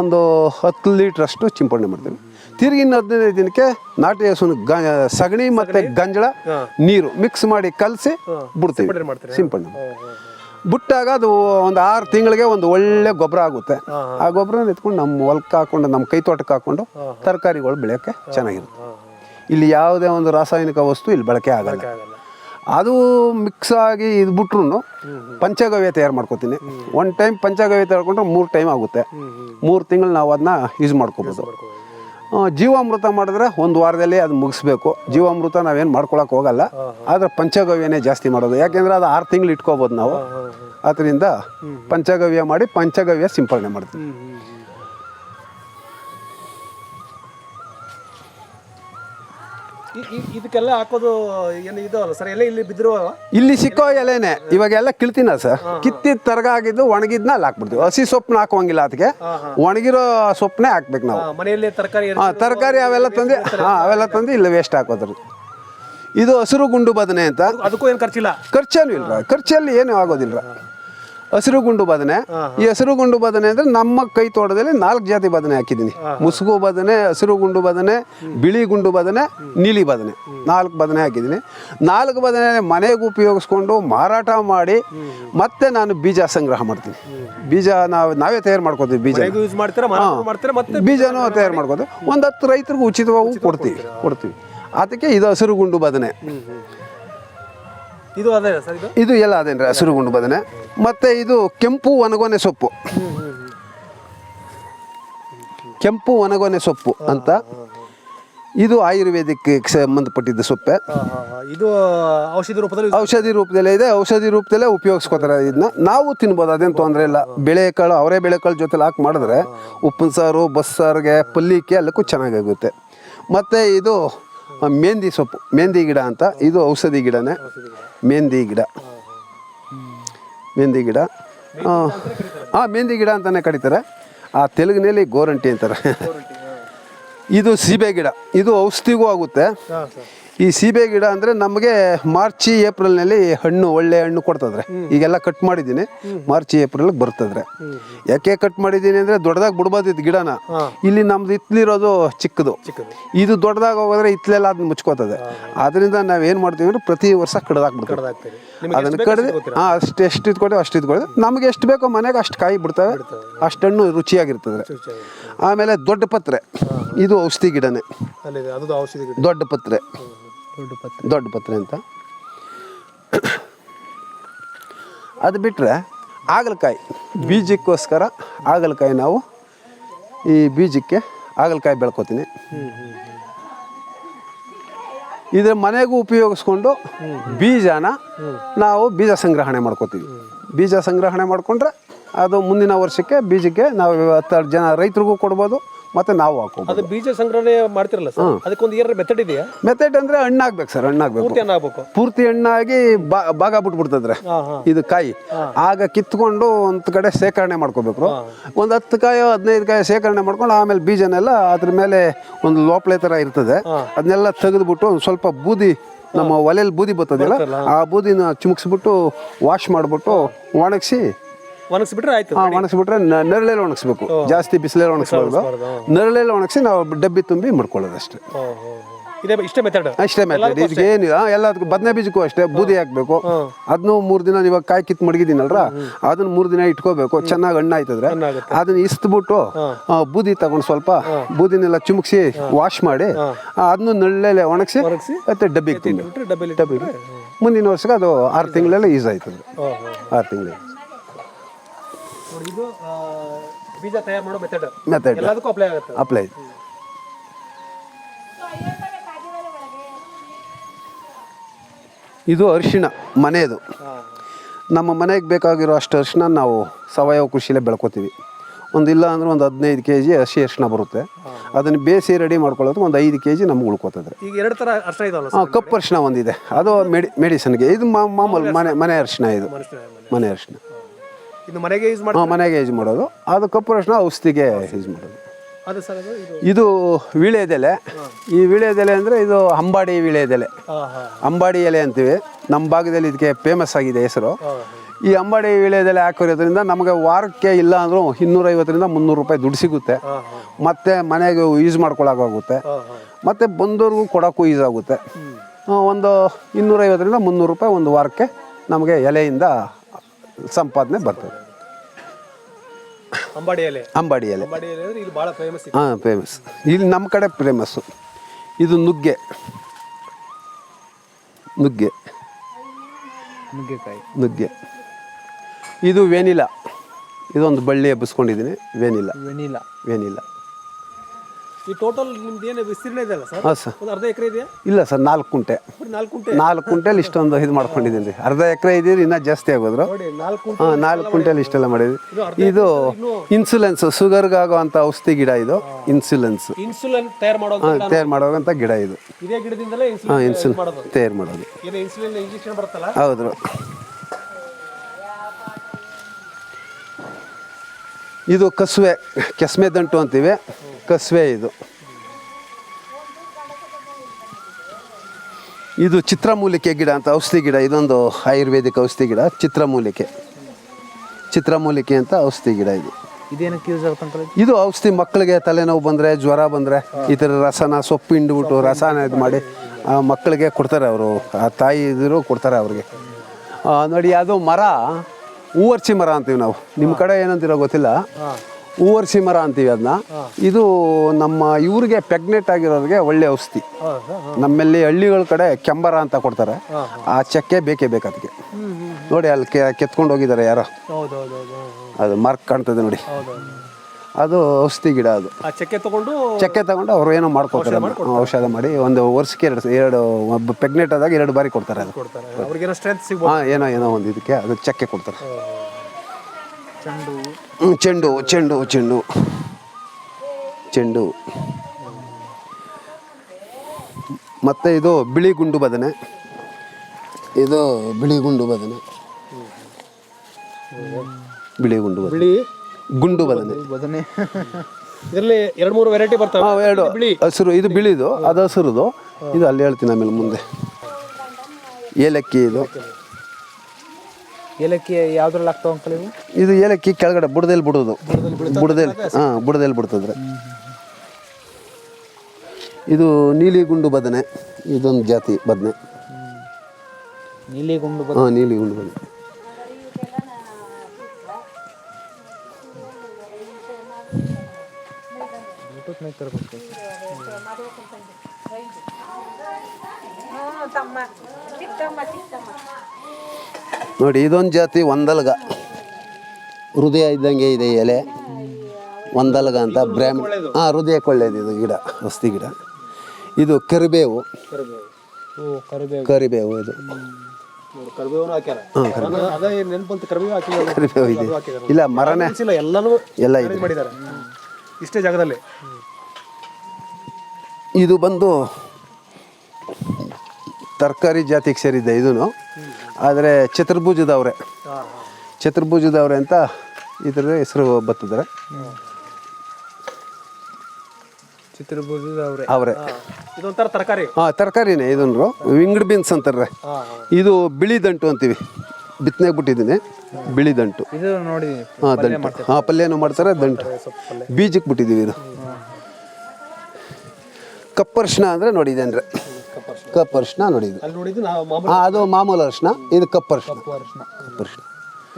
ಒಂದು ಹತ್ತು ಲೀಟ್ರಷ್ಟು ಸಿಂಪಡಣೆ ಮಾಡ್ತೀವಿ. ತಿರುಗಿ ಇನ್ನು ಹದಿನೈದು ದಿನಕ್ಕೆ ನಾಟಿ ಹಸುನ ಗ ಸಗಣಿ ಮತ್ತು ಗಂಜಳ ನೀರು ಮಿಕ್ಸ್ ಮಾಡಿ ಕಲಸಿ ಬಿಡ್ತೀವಿ. ಸಿಂಪಡಣೆ. ಬಿಟ್ಟಾಗ ಅದು ಒಂದು ಆರು ತಿಂಗಳಿಗೆ ಒಂದು ಒಳ್ಳೆ ಗೊಬ್ಬರ ಆಗುತ್ತೆ. ಆ ಗೊಬ್ಬರನ ಎತ್ಕೊಂಡು ನಮ್ಮ ಹೊಲಕ್ಕೆ ಹಾಕೊಂಡು ನಮ್ಮ ಕೈ ತೋಟಕ್ಕೆ ಹಾಕೊಂಡು ತರಕಾರಿಗಳು ಬೆಳೆಯೋಕ್ಕೆ ಚೆನ್ನಾಗಿರುತ್ತೆ. ಇಲ್ಲಿ ಯಾವುದೇ ಒಂದು ರಾಸಾಯನಿಕ ವಸ್ತು ಇಲ್ಲಿ ಬಳಕೆ ಆಗಲ್ಲ. ಅದು ಮಿಕ್ಸ್ ಆಗಿ ಇದು ಬಿಟ್ರು ಪಂಚಗವ್ಯ ತಯಾರು ಮಾಡ್ಕೋತೀನಿ. ಒನ್ ಟೈಮ್ ಪಂಚಗವ್ಯ ತಗೊಂಡ್ರೆ ಮೂರು ಟೈಮ್ ಆಗುತ್ತೆ. ಮೂರು ತಿಂಗಳು ನಾವು ಅದನ್ನ ಯೂಸ್ ಮಾಡ್ಕೋಬೋದು. ಜೀವಾಮೃತ ಮಾಡಿದ್ರೆ ಒಂದು ವಾರದಲ್ಲಿ ಅದು ಮುಗಿಸ್ಬೇಕು. ಜೀವಾಮೃತ ನಾವೇನು ಮಾಡ್ಕೊಳಕ್ಕೆ ಹೋಗಲ್ಲ. ಆದರೆ ಪಂಚಗವ್ಯನೇ ಜಾಸ್ತಿ ಮಾಡೋದು. ಯಾಕೆಂದ್ರೆ ಅದು ಆರು ತಿಂಗಳು ಇಟ್ಕೋಬೋದು ನಾವು. ಅದರಿಂದ ಪಂಚಗವ್ಯ ಮಾಡಿ ಪಂಚಗವ್ಯ ಸಿಂಪಡಣೆ ಮಾಡ್ತೀವಿ. ಇದಕ್ಕೆಲ್ಲ ಹಾಕೋದು ಏನು ಇದು ಅಲ್ಲ ಸರ್ ಎಲ್ಲ ಇಲ್ಲಿ ಬಿದ್ದಿರುವ ಇಲ್ಲಿ ಸಿಕ್ಕೋ ಎಲೆನೆ. ಇವಾಗೆಲ್ಲ ಕಿಳ್ತಿನ ಸರ್. ಕಿತ್ತಿದ ತರಗ ಆಗಿದ್ದು ಒಣಗಿದ್ನ ಅಲ್ಲಿ ಹಾಕ್ಬಿಡ್ತೀವಿ. ಹಸಿ ಸೊಪ್ಪನ್ನ ಹಾಕುವಂಗಿಲ್ಲ ಅದಕ್ಕೆ. ಒಣಗಿರೋ ಸೊಪ್ಪನ್ನೇ ಹಾಕ್ಬೇಕು ನಾವು. ಮನೆಯಲ್ಲಿ ತರಕಾರಿ ಹಾಂ ತರಕಾರಿ ಅವೆಲ್ಲ ತಂದು ಹಾಂ ಅವೆಲ್ಲ ತಂದು ಇಲ್ಲಿ ವೇಸ್ಟ್ ಹಾಕೋದ್ರಿ ಇದು ಹಸಿರು ಗುಂಡು ಬದನೆ ಅಂತ. ಅದಕ್ಕೂ ಏನು ಖರ್ಚಿಲ್ಲ. ಖರ್ಚೇನು ಇಲ್ಲ. ಖರ್ಚಲ್ಲಿ ಏನು ಆಗೋದಿಲ್ಲ. ಹಸಿರು ಗುಂಡು ಬದನೆ. ಈ ಹಸಿರು ಗುಂಡು ಬದನೆ ಅಂದ್ರೆ ನಮ್ಮ ಕೈ ತೋಟದಲ್ಲಿ ನಾಲ್ಕು ಜಾತಿ ಬದನೆ ಹಾಕಿದ್ದೀನಿ. ಮುಸುಗು ಬದನೆ ಹಸಿರು ಗುಂಡು ಬದನೆ ಬಿಳಿ ಗುಂಡು ಬದನೆ ನೀಲಿ ಬದನೆ. ನಾಲ್ಕು ಬದನೆ ಹಾಕಿದ್ದೀನಿ. ನಾಲ್ಕು ಬದನೆ ಮನೆಗೆ ಉಪಯೋಗಿಸ್ಕೊಂಡು ಮಾರಾಟ ಮಾಡಿ ಮತ್ತೆ ನಾನು ಬೀಜ ಸಂಗ್ರಹ ಮಾಡ್ತೀನಿ. ಬೀಜ ನಾವು ನಾವೇ ತಯಾರು ಮಾಡ್ಕೋತೀವಿ ಬೀಜ ಬೀಜನೂ ತಯಾರು ಮಾಡ್ಕೋತೀವಿ. ಒಂದು ಹತ್ತು ರೈತರಿಗೂ ಉಚಿತವಾಗಿ ಕೊಡ್ತೀವಿ. ಕೊಡ್ತೀವಿ. ಅದಕ್ಕೆ ಇದು ಹಸಿರು ಗುಂಡು ಬದನೆ. ಇದು ಅದೇ ಸರ್ ಇದು? ಇದು ಎಲ್ಲ ಅದೇನ್ರಿ ಹಸಿರು ಗುಂಡು ಬದನೆ. ಮತ್ತೆ ಇದು ಕೆಂಪು ಒಣಗೊನೆ ಸೊಪ್ಪು. ಕೆಂಪು ಒಣಗೊನೆ ಸೊಪ್ಪು ಅಂತ. ಇದು ಆಯುರ್ವೇದಿಕ್ ಸಂಬಂಧಪಟ್ಟಿದ್ದ ಸೊಪ್ಪೆ. ಇದು ಔಷಧಿ ರೂಪದಲ್ಲಿ ಔಷಧಿ ರೂಪದಲ್ಲೇ ಇದೆ. ಔಷಧಿ ರೂಪದಲ್ಲೇ ಉಪಯೋಗಿಸ್ಕೋತಾರೆ ಇದನ್ನ. ನಾವು ತಿನ್ಬೋದು ಅದೇನು ತೊಂದರೆ ಇಲ್ಲ. ಬೆಳೆಕಾಳು ಅವರೇ ಬೆಳೆಕಾಳು ಜೊತೆಲಿ ಹಾಕಿ ಮಾಡಿದ್ರೆ ಉಪ್ಪಿನ ಸಾರು ಬಸ್ಸಾರಿಗೆ ಪಲ್ಯಕ್ಕೆ ಎಲ್ಲಕ್ಕೂ ಚೆನ್ನಾಗಾಗುತ್ತೆ. ಮತ್ತು ಇದು ಮೆಹಂದಿ ಸೊಪ್ಪು ಮೆಹಂದಿ ಗಿಡ ಅಂತ ಇದು ಔಷಧಿ ಗಿಡನೇ. ಮೆಹಂದಿ ಗಿಡ. ಮೆಹಂದಿ ಗಿಡ. ಹಾಂ ಮೆಹಂದಿ ಗಿಡ ಅಂತಲೇ ಕರೀತಾರೆ. ಆ ತೆಲುಗಿನಲ್ಲಿ ಗೋರಂಟಿ ಅಂತಾರೆ. ಇದು ಸೀಬೆ ಗಿಡ. ಇದು ಔಷಧಿಗೂ ಆಗುತ್ತೆ. ಈ ಸೀಬೆ ಗಿಡ ಅಂದ್ರೆ ನಮಗೆ ಏಪ್ರಿಲ್ ಏಪ್ರಿಲ್ನಲ್ಲಿ ಹಣ್ಣು ಒಳ್ಳೆ ಹಣ್ಣು ಕೊಡ್ತದ್ರೆ. ಈಗೆಲ್ಲ ಕಟ್ ಮಾಡಿದ್ದೀನಿ. ಮಾರ್ಚ್ ಏಪ್ರಿಲ್ಗೆ ಬರ್ತದ್ರೆ. ಯಾಕೆ ಕಟ್ ಮಾಡಿದ್ದೀನಿ ಅಂದ್ರೆ ದೊಡ್ಡದಾಗಿ ಬಿಡ್ಬೋದು ಗಿಡನ. ಇಲ್ಲಿ ನಮ್ದು ಇತ್ಲಿರೋದು ಚಿಕ್ಕದು. ಇದು ದೊಡ್ಡದಾಗ ಹೋಗೋದ್ರೆ ಇತ್ಲೆಲ್ಲ ಅದನ್ನ ಮುಚ್ಕೋತದೆ. ಅದರಿಂದ ಏನ್ ಮಾಡ್ತೀವಿ ಅಂದ್ರೆ ಪ್ರತಿ ವರ್ಷ ಕಡ್ದಾಕ್ಬಿಡ್ತೀವಿ. ಅದನ್ನ ಕಡ್ದು ಹಾಂ ಅಷ್ಟು ಎಷ್ಟು ಇಟ್ಕೊಳ್ತೀವಿ ಅಷ್ಟು ಇಟ್ಕೊಳ್ತೀವಿ ನಮಗೆ ಎಷ್ಟು ಬೇಕೋ ಮನೆಗೆ ಅಷ್ಟು ಕಾಯಿ ಬಿಡ್ತವೆ. ಅಷ್ಟು ಹಣ್ಣು ರುಚಿಯಾಗಿರ್ತದೆ. ಆಮೇಲೆ ದೊಡ್ಡ ಪತ್ರೆ. ಇದು ಔಷಧಿ ಗಿಡನೇ. ದೊಡ್ಡ ಪತ್ರೆ. ದೊಡ್ಡ ಪತ್ರೆ. ಅಂತ. ಅದು ಬಿಟ್ಟರೆ ಹಾಗಲಕಾಯಿ, ಬೀಜಕ್ಕೋಸ್ಕರ ಹಾಗಲಕಾಯಿ ನಾವು ಈ ಬೀಜಕ್ಕೆ ಹಾಗಲಕಾಯಿ ಬೆಳ್ಕೊತೀನಿ. ಇದ್ರ ಮನೆಗೂ ಉಪಯೋಗಿಸ್ಕೊಂಡು ಬೀಜನ ನಾವು ಬೀಜ ಸಂಗ್ರಹಣೆ ಮಾಡ್ಕೋತೀವಿ. ಬೀಜ ಸಂಗ್ರಹಣೆ ಮಾಡಿಕೊಂಡ್ರೆ ಅದು ಮುಂದಿನ ವರ್ಷಕ್ಕೆ ಬೀಜಕ್ಕೆ ನಾವು ಹತ್ತಾರು ಜನ ರೈತರಿಗೂ ಕೊಡ್ಬೋದು. ಮತ್ತು ನಾವು ಹಾಕೋಬೋದು ಅದು ಬೀಜ ಸಂಗ್ರಹಣೆ ಮಾಡ್ತಿರಲ್ಲ ಸರ್? ಅದಕ್ಕೊಂದು ಏನಾರ ಮೆಥಡ್ ಇದೆಯಾ? ಮೆಥಡ್ ಅಂದರೆ ಹಣ್ಣಾಗ್ಬೇಕು ಸರ್ ಹಣ್ಣಾಗ್ಬೇಕು. ಪೂರ್ತಿ ಏನಾಗಬೇಕು ಪೂರ್ತಿ ಹಣ್ಣಾಗಿ ಬಾ- ಭಾಗ ಬಿಟ್ಬಿಡ್ತದ್ರೆ ಹಾ ಹಾ. ಇದು ಕಾಯಿ. ಆಗ ಕಿತ್ಕೊಂಡು ಒಂದು ಕಡೆ ಶೇಖರಣೆ ಮಾಡ್ಕೋಬೇಕು ಒಂದು ಹತ್ತು ಕಾಯೋ ಹದಿನೈದು ಕಾಯಿ ಶೇಖರಣೆ ಮಾಡ್ಕೊಂಡು ಆಮೇಲೆ ಬೀಜನೆಲ್ಲ ಅದ್ರ ಮೇಲೆ ಒಂದು ಲೋಪಳೆ ಥರ ಇರ್ತದೆ. ಅದನ್ನೆಲ್ಲ ತೆಗೆದುಬಿಟ್ಟು ಒಂದು ಸ್ವಲ್ಪ ಬೂದಿ ನಮ್ಮ ಒಲೆಯಲ್ಲಿ ಬೂದಿ ಬರ್ತದಲ್ಲ ಆ ಬೂದಿನ ಚಿಮುಕ್ಸ್ಬಿಟ್ಟು ವಾಶ್ ಮಾಡಿಬಿಟ್ಟು ಒಣಗಿಸಿ ಒಣಗಿಸ್ಬಿಟ್ರೆ ಆಯ್ತು ಹಾಂ ಒಣಗಿಸ್ಬಿಟ್ರೆ ನ- ನೆರಳಲ್ಲಿ ಒಣಗಿಸ್ಬೇಕು. ಜಾಸ್ತಿ ಬಿಸಿಲಲ್ಲಿ ಒಣಗಿಸ್ಬಾರ್ದು. ನೆರಳಲ್ಲಿ ಒಣಗಿಸಿ ನಾವು ಡಬ್ಬಿ ತುಂಬಿ ಮಾಡ್ಕೊಳ್ಳೋದು ಅಷ್ಟೇ. ಇದೇ ಇಷ್ಟೇ ಮೆಥಡ್ ಅಷ್ಟೇ. ಇದಕ್ಕೆ ಏನಿಲ್ಲ ಎಲ್ಲದಕ್ಕೂ ಬದನೆ ಬೀಜಕ್ಕೂ ಅಷ್ಟೇ ಬೂದಿ ಹಾಕ್ಬೇಕು. ಅದನ್ನು ಮೂರು ದಿನ ಇವಾಗ ಕಾಯಿ ಕಿತ್ತು ಮಡಗಿದೀನಲ್ರ ಅದನ್ನ ಮೂರು ದಿನ ಇಟ್ಕೋಬೇಕು. ಚೆನ್ನಾಗಿ ಹಣ್ಣು ಆಯ್ತದ್ರೆ ಅದನ್ನ ಇಸ್ತ್ಬಿಟ್ಟು ಆ, ಬೂದಿ ತಗೊಂಡು ಸ್ವಲ್ಪ ಬೂದಿನೆಲ್ಲ ಚಿಮುಕ್ಸಿ ವಾಶ್ ಮಾಡಿ ಅದನ್ನು ನೆರಳಲ್ಲೇ ಒಣಗಿಸಿ ಮತ್ತೆ ಡಬ್ಬಿಗೆ ತುಂಬಿ ಡಬ್ಬಿ ಡಬ್ಬಿ ಮುಂದಿನ ವರ್ಷಕ್ಕೆ ಅದು ಆರು ತಿಂಗಳೆಲ್ಲ ಈಸ್ ಆಯ್ತದೆ. ಹೋ, ಹೋ. ಆರು ತಿಂಗಳು ಇದು ಬೀಜ ತಯಾರು ಮಾಡೋ ಮೆಥಡ್ ಮೆಥಡ್ ಎಲ್ಲದಕ್ಕೂ ಅಪ್ಲೈ ಆಗುತ್ತೆ. ಅಪ್ಲೈ ಇದು ಅರಿಶಿಣ ಮನೆಯದು. ನಮ್ಮ ಮನೆಗೆ ಬೇಕಾಗಿರೋ ಅಷ್ಟು ಅರಿಶಿಣ ನಾವು ಸಾವಯವ ಕೃಷಿಲೇ ಬೆಳ್ಕೊತೀವಿ. ಒಂದು ಇಲ್ಲ ಅಂದ್ರೆ ಒಂದು ಹದಿನೈದು ಕೆ ಜಿ ಹಸಿ ಅರಿಶಿಣ ಬರುತ್ತೆ. ಅದನ್ನು ಬೇಸಿ ರೆಡಿ ಮಾಡ್ಕೊಳ್ಳೋದು ಒಂದು ಐದು ಕೆ ಜಿ ನಮ್ಗೆ ಉಳ್ಕೋತದೆ. ಈಗ ಎರಡು ಥರ ಇದಾವಲ್ಲ ಹಾಂ ಕಪ್ಪು ಅರಿಶಿಣ ಒಂದಿದೆ. ಅದು ಮೆಡಿ ಮೆಡಿಸನ್ಗೆ ಇದು ಮಾ- ಮಾಮೂಲು ಮನೆ ಮನೆ ಅರಿಶಿಣ ಇದು. ಮನೆ ಅರಿಶಿಣ. ಇದು ಮನೆಗೆ ಯೂಸ್ ಮಾಡಿ ಹಾಂ ಮನೆಗೆ ಯೂಸ್ ಮಾಡೋದು. ಅದು ಕಪ್ಪು ಅರಿಶಿಣ ಔಷಧಿಗೆ ಯೂಸ್ ಮಾಡೋದು. ಅದು ಸರ್ ಅದು ಇದು ಇದು ವೀಳ್ಯದೆಲೆ ಈ ವೀಳ್ಯದೆಲೆ ಅಂದರೆ ಇದು ಅಂಬಾಡಿ ವೀಳ್ಯದೆಲೆ ಅಂಬಾಡಿ ಎಲೆ ಅಂತೀವಿ. ನಮ್ಮ ಭಾಗದಲ್ಲಿ ಇದಕ್ಕೆ ಫೇಮಸ್ ಆಗಿದೆ ಹೆಸರು. ಈ ಅಂಬಾಡಿ ವೀಳ್ಯದೆಲೆ ಹಾಕಿರೋದ್ರಿಂದ ನಮಗೆ ವಾರಕ್ಕೆ ಇಲ್ಲ ಅಂದರೂ ಇನ್ನೂರೈವತ್ತರಿಂದ ಮುನ್ನೂರು ರೂಪಾಯಿ ದುಡ್ಡು ಸಿಗುತ್ತೆ. ಮತ್ತು ಮನೆಗೆ ಯೂಸ್ ಮಾಡ್ಕೊಳ್ಳೋಕ್ಕಾಗುತ್ತೆ ಮತ್ತು ಬಂದವ್ರಿಗೂ ಕೊಡೋಕ್ಕೂ ಯೂಸ್ ಆಗುತ್ತೆ. ಒಂದು ಇನ್ನೂರೈವತ್ತರಿಂದ ಮುನ್ನೂರು ರೂಪಾಯಿ ಒಂದು ವಾರಕ್ಕೆ ನಮಗೆ ಎಲೆಯಿಂದ ಸಂಪಾದನೆ ಬರ್ತದೆ. ಅಂಬಾಡಿಯಲ್ಲಿ? ಎಲೆ ಅಂಬಾಡಿ ಎಲೆ ಅಂಬಾಡಿ ಎಲೆ ಅಂದ್ರೆ ಇಲ್ಲಿ ಭಾಳ ಫೇಮಸ್ ಹಾಂ ಫೇಮಸ್ ಇಲ್ಲಿ ನಮ್ಮ ಕಡೆ ಫೇಮಸ್ಸು ಇದು ನುಗ್ಗೆ. ನುಗ್ಗೆ. ನುಗ್ಗೆಕಾಯಿ. ನುಗ್ಗೆ. ಇದು ವೇನಿಲ್ಲ ಇದೊಂದು ಬಳ್ಳಿ ಎಬ್ಬಿಸ್ಕೊಂಡಿದ್ದೀನಿ. ವೇನಿಲ್ಲ ವೆನಿಲ್ಲ ವೇನಿಲ. ಈ ಟೋಟಲ್ ನಿಮ್ದು ಏನು ವಿಸ್ತೀರ್ಣ ಇದೆಯಲ್ಲ ಸರ್ ಹಾಂ ಸರ್ ಒಂದು ಅರ್ಧ ಎಕರೆ ಇದೆಯಾ? ಇಲ್ಲ ಸರ್ ನಾಲ್ಕು ಕುಂಟೆ. ಬರೀ ನಾಲ್ಕು ಕುಂಟೆ? ನಾಲ್ಕು ಕುಂಟೆಲಿ ಇಷ್ಟೊಂದು ಇದು ಮಾಡ್ಕೊಂಡಿದ್ದೀನಿ ರೀ ಅರ್ಧ ಎಕರೆ ಇದೀರಿ ಇನ್ನೂ ಜಾಸ್ತಿ ಆಗೋದ್ರು. ನೋಡಿ ನಾಲ್ಕು ಕುಂಟೆ ಹಾಂ ನಾಲ್ಕು ಕುಂಟೆಲಿ ಇಷ್ಟೆಲ್ಲ ಮಾಡಿದ್ವಿ ಇದು ಇನ್ಸುಲೆನ್ಸ್ ಶುಗರ್ಗಾಗುವಂಥ ಔಷಧಿ ಗಿಡ ಇದು. ಇನ್ಸುಲೆನ್ಸ್ ಇನ್ಸುಲಿನ್ ತಯಾರು ಮಾಡೋದು ಹಾಂ ತಯಾರು ಮಾಡುವಂಥ ಗಿಡ ಇದು. ಇದೇ ಗಿಡದಿಂದಲೇ ಹಾಂ ಇನ್ಸುಲಿನ್ ಇನ್ಸುಲ್ ಮಾಡೋದು ತಯಾರು ಮಾಡೋದು. ಏನು ಇನ್ಸುಲಿನ್ ಇಂಜೆಕ್ಷನ್ ಬರುತ್ತಲ್ಲ? ಹೌದು. ಇದು ಕಸುವೆ ಕೆಸ್ಮೆ ದಂಟು ಅಂತೀವಿ. ಕಸುವೆ ಇದು. ಇದು ಚಿತ್ರಮೂಲಿಕೆ ಗಿಡ ಅಂತ ಔಷಧಿ ಗಿಡ ಇದೊಂದು ಆಯುರ್ವೇದಿಕ್ ಔಷಧಿ ಗಿಡ ಚಿತ್ರಮೂಲಿಕೆ. ಚಿತ್ರಮೂಲಿಕೆ ಅಂತ ಔಷಧಿ ಗಿಡ ಇದು. ಇದೇನಕ್ಕೆ ಯೂಸ್ ಆಗುತ್ತೆ ಅಂಕಲ್ ಇದು ಔಷಧಿ ಮಕ್ಕಳಿಗೆ ತಲೆನೋವು ಬಂದರೆ ಜ್ವರ ಬಂದರೆ ಈ ಥರ ರಸನ ಸೊಪ್ಪು ಹಿಂಡ್ಬಿಟ್ಟು ರಸನ ಇದು ಮಾಡಿ ಆ ಮಕ್ಕಳಿಗೆ ಕೊಡ್ತಾರೆ ಅವರು. ಆ ತಾಯಿ ಇದ್ರು ಕೊಡ್ತಾರೆ ಅವ್ರಿಗೆ. ನೋಡಿ ಅದು ಮರ ಹೂವರ್ಚಿ ಮರ ಅಂತೀವಿ ನಾವು. ನಿಮ್ಮ ಕಡೆ ಏನಂತೀರೋ ಗೊತ್ತಿಲ್ಲ. ಹೂವರ್ಸಿ ಮರ ಅಂತೀವಿ ಅದನ್ನ ಇದು ನಮ್ಮ ಇವ್ರಿಗೆ ಪೆಗ್ನೆಟ್ ಆಗಿರೋರಿಗೆ ಒಳ್ಳೆ ಔಷಧಿ. ನಮ್ಮಲ್ಲಿ ಹಳ್ಳಿಗಳ ಕಡೆ ಕೆಂಬರ ಅಂತ ಕೊಡ್ತಾರೆ. ಆ ಚಕ್ಕೆ ಬೇಕೇ ಬೇಕು ಅದಕ್ಕೆ. ನೋಡಿ ಅಲ್ಲಿ ಕೆ ಕೆತ್ಕೊಂಡು ಹೋಗಿದ್ದಾರೆ ಯಾರೋ. ಅದು ಮಾರ್ಕ್ ಕಾಣ್ತದೆ ನೋಡಿ. ಅದು ಔಷಧಿ ಗಿಡ ಅದು. ಚಕ್ಕೆ ತಗೊಂಡು ಚಕ್ಕೆ ತಗೊಂಡು ಅವ್ರು ಏನೋ ಮಾಡ್ಕೊತಾರೆ. ಔಷಧ ಮಾಡಿ ಒಂದು ವರ್ಷಕ್ಕೆ ಎರಡು ಎರಡು ಪೆಗ್ನೆಟ್ ಪ್ರೆಗ್ನೆಂಟ್ ಆದಾಗ ಎರಡು ಬಾರಿ ಕೊಡ್ತಾರೆ ಅದು ಕೊಡ್ತಾರೆ. ಅವ್ರಿಗೇನೋ ಸ್ಟ್ರೆಂತ್ ಸಿಗ್ಬೋದು. ಹಾಂ ಏನೋ ಏನೋ ಒಂದು ಇದಕ್ಕೆ ಅದು ಚಕ್ಕೆ ಕೊಡ್ತಾರೆ. ಚೆಂಡು ಚೆಂಡು ಚೆಂಡು ಚೆಂಡು. ಚೆಂಡು. ಮತ್ತೆ ಇದು ಬಿಳಿ ಗುಂಡು ಬದನೆ. ಇದು ಬಿಳಿ ಗುಂಡು ಬದನೆ. ಬಿಳಿ ಗುಂಡು ಬದನೆ. ಬಿಳಿ ಗುಂಡು ಬದನೆ. ಬದನೆ. ಇದರಲ್ಲಿ ಎರಡು ಮೂರು ವೆರೈಟಿ ಬರ್ತವೆ. ಹಾಂ ಎರಡು. ಬಿಳಿ. ಹಸಿರು ಇದು ಬಿಳಿದು ಅದು ಹಸಿರುದು ಇದು ಅಲ್ಲಿ ಹೇಳ್ತೀನಿ ಆಮೇಲೆ ಮುಂದೆ. ಏಲಕ್ಕಿ ಇದು. ಏಲಕ್ಕಿ ಯಾವ್ದ್ರಲ್ಲಿ ಆಗ್ತಾವ ಅಂಕಲ್ ಇವು ಇದು ಏಲಕ್ಕಿ ಕೆಳಗಡೆ ಬುಡದಲ್ಲಿ ಬಿಡೋದು. ಬುಡದಲ್ಲಿ ಹಾಂ ಬುಡದಲ್ಲಿ ಬಿಡ್ತದ್ರೆ. ಇದು ನೀಲಿ ಗುಂಡು ಬದನೆ. ಇದೊಂದು ಜಾತಿ ಬದನೆ. ನೀಲಿ ಗುಂಡು ಹಾಂ ನೀಲಿ ಗುಂಡು ಬದನೆ. ತಮ್ಮ. ಚಿಕ್ಕಮ್ಮ ಚಿಕ್ಕಮ್ಮ ನೋಡಿ ಇದೊಂದು ಜಾತಿ ಒಂದಲ್ಗ. ಹೃದಯ ಇದ್ದಂಗೆ ಇದೆ ಎಲೆ. ಒಂದಲ್ಗ ಅಂತ ಬ್ರಾಹ್ಮಣ ಹಾಂ ಹೃದಯಕ್ಕೆ ಒಳ್ಳೇದು ಇದು ಗಿಡ ವಸ್ತಿ ಗಿಡ. ಇದು ಕರಿಬೇವು. ಕರಿಬೇವು. ಕರಿಬೇವು. ಇದು. ಕರಿಬೇವು. ಇದೆ. ಇಲ್ಲ ಮರನೇ. ಎಲ್ಲಾನು ಎಲ್ಲ ಇದೆ. ಮಾಡಿದ್ದಾರೆ ಇಷ್ಟೇ ಜಾಗದಲ್ಲಿ. ಇದು ಬಂದು ತರಕಾರಿ ಜಾತಿಗೆ ಸೇರಿದ್ದೆ ಇದೂ ಆದರೆ ಚತುರ್ಭುಜದವ್ರೆ. ಚತುರ್ಭುಜದವ್ರೆ ಅಂತ ಇದರ ಹೆಸರು ಬತ್ತಿದ್ರೆ ಚಿತ್ರಭುಜದ ಅವ್ರೆ. ತರಕಾರಿ. ಹಾಂ ತರಕಾರಿನೇ ಇದನ್ನು ವಿಂಗಡ್ ಬೀನ್ಸ್ ಅಂತಾರೆ ಇದು ಬಿಳಿ ದಂಟು ಅಂತೀವಿ. ಬಿತ್ತನೆಗೆ ಬಿಟ್ಟಿದ್ದೀನಿ. ಬಿಳಿ ದಂಟು. ಹಾಂ ದಂಟು. ಹಾಂ ಪಲ್ಯನೂ ಮಾಡ್ತಾರೆ ದಂಟು. ಬೀಜಕ್ಕೆ ಬಿಟ್ಟಿದ್ದೀವಿ ಇದು. ಕಪ್ಪರ್ಶನ ಅಂದರೆ. ನೋಡಿದ್ದೇನ್ರೆ ಕಪ್ಪರ್ಶಿನ ನೋಡಿದ್ದು. ಅಲ್ಲಿ ನೋಡಿದ್ದು ನಾವು ಮಾಮೂಲಿ ಹಾಂ ಅದು ಮಾಮೂಲು ಅರ್ಶಿನ ಇದು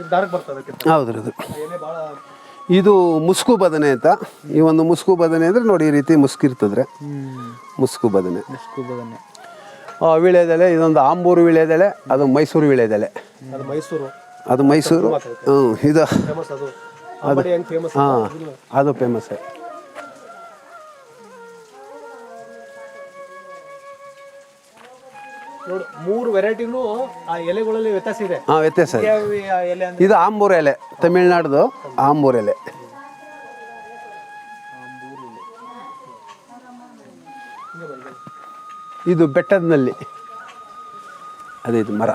ಡಾರ್ಕ್ ಬರ್ತದೆ ಅದಕ್ಕಿಂತ ಹೌದ್ರಿ ಅದು. ಎಲೆ ಭಾಳ ಇದು ಮುಸ್ಕು ಬದನೆ ಅಂತ. ಈ ಒಂದು ಮುಸ್ಕು ಬದನೆ ಅಂದರೆ ನೋಡಿ ಈ ರೀತಿ ಮುಸ್ಕಿರ್ತದ್ರೆ ಮುಸ್ಕು ಬದನೆ. ಮುಸ್ಕು ಬದನೆ. ಆ, ವೀಳ್ಯದೆಲೆ ಇದೊಂದು ಆಂಬೂರು ವೀಳ್ಯದೆಲೆ ಅದು ಮೈಸೂರು ವೀಳ್ಯದೆಲೆ. ಅದು ಮೈಸೂರು. ಅದು ಮೈಸೂರು. ಹ್ಞೂ ಇದು ಫೇಮಸ್ ಅದು. ಅಂಬಡಿ ಹೆಂಗ್ ಫೇಮಸ್ ಹಾಂ ಅದು. ಫೇಮಸ್ ನೋಡು ಮೂರು ವೆರೈಟಿನೂ ಆ ಎಲೆಗಳಲ್ಲಿ ವ್ಯತ್ಯಾಸ ಇದೆ. ಹಾಂ ವ್ಯತ್ಯಾಸ ಇದೆ. ಯಾವ ಯಾವ ಎಲೆ ಅಂದ್ರೆ? ಇದು ಆಂಬೂರು ಎಲೆ ತಮಿಳ್ನಾಡ್ದು ಆಂಬೂರು ಎಲೆ. ಇದು ಬೆಟ್ಟದ ನಲ್ಲಿ ಅದೇ ಇದು ಮರ.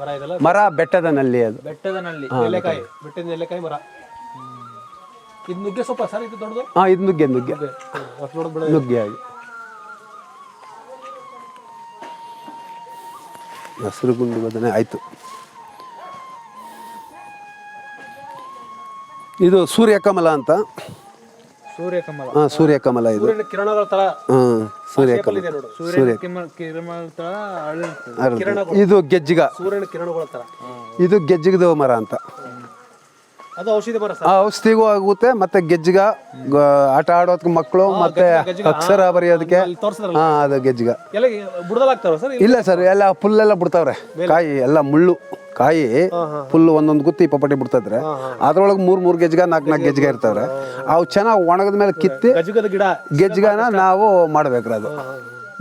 ಮರ ಇದೆಲ್ಲ ಮರ ಬೆಟ್ಟದ ನಲ್ಲಿ ಅದು. ಬೆಟ್ಟದ ನಲ್ಲಿ ಎಲೆಕಾಯಿ ಬೆಟ್ಟದ. ಎಲೆಕಾಯಿ ಮರ. ಇದು ನುಗ್ಗೆ ಸ್ವಲ್ಪ ಸರ್ ಇದು ದೊಡ್ಡದು? ಹಾಂ ಇದು ನುಗ್ಗೆ ನುಗ್ಗೆ. ಅಷ್ಟು ದೊಡ್ಡದು ಬೆಳೆ ನುಗ್ಗೆ ಆಗಿ. ಹಸಿರು ಗುಂಡು ಬದನೆ ಆಯಿತು. ಇದು ಸೂರ್ಯಕಮಲ ಅಂತ. ಸೂರ್ಯಕಮಲ. ಹಾಂ ಸೂರ್ಯಕಮಲ ಇದು. ಕಿರಣಗಳ ತರ ಹಾಂ ಸೂರ್ಯಕಮಲ. ಸೂರ್ಯ. ಇದು ಗೆಜ್ಜಿಗ. ಸೂರ್ಯನ ಕಿರಣಗಳ ತರ ಇದು ಗೆಜ್ಜಿಗದ ಮರ ಅಂತ. ಅದು ಔಷಧಿ ಆ ಔಷಧಿಗೂ ಆಗುತ್ತೆ ಮತ್ತೆ ಗೆಜ್ಜಿಗ ಗ- ಆಟ ಆಡೋದಕ್ಕೆ ಮಕ್ಕಳು ಮತ್ತೆ ಅಕ್ಷರ ಬರೆಯೋದಕ್ಕೆ ಅಲ್ಲಿ ತೋರಿಸಿದ್ರಲ್ಲ. ಹಾ ಅದು ಗೆಜ್ಜಿಗ. ಎಲ್ಲ ಸರ್ ಇಲ್ಲ? ಸರ್ ಎಲ್ಲ ಫುಲ್ಲೆಲ್ಲ ಬಿಡ್ತಾವ್ರೆ. ಕಾಯಿ ಎಲ್ಲ ಮುಳ್ಳು ಕಾಯಿ ಫುಲ್ ಒಂದೊಂದು ಗುತ್ತಿ ಪಪಟಿ ಬಿಡ್ತಾಯಿದ್ರೆ. ಅದ್ರೊಳಗೆ ಮೂರ್ ಮೂರ್ ಗೆಜ್ಜಿಗ ನಾಲ್ಕು ನಾಲ್ಕು ಗೆಜ್ಜಿಗ ಇರ್ತಾವ್ರೆ. ಅವು ಚೆನ್ನಾಗಿ ಒಣಗದ ಮೇಲೆ ಕಿತ್ತಿ ಗಜಗದ ಗಿಡ. ಗೆಜ್ಜಿಗನ ನಾವು ಮಾಡ್ಬೇಕ್ರಿ ಅದು.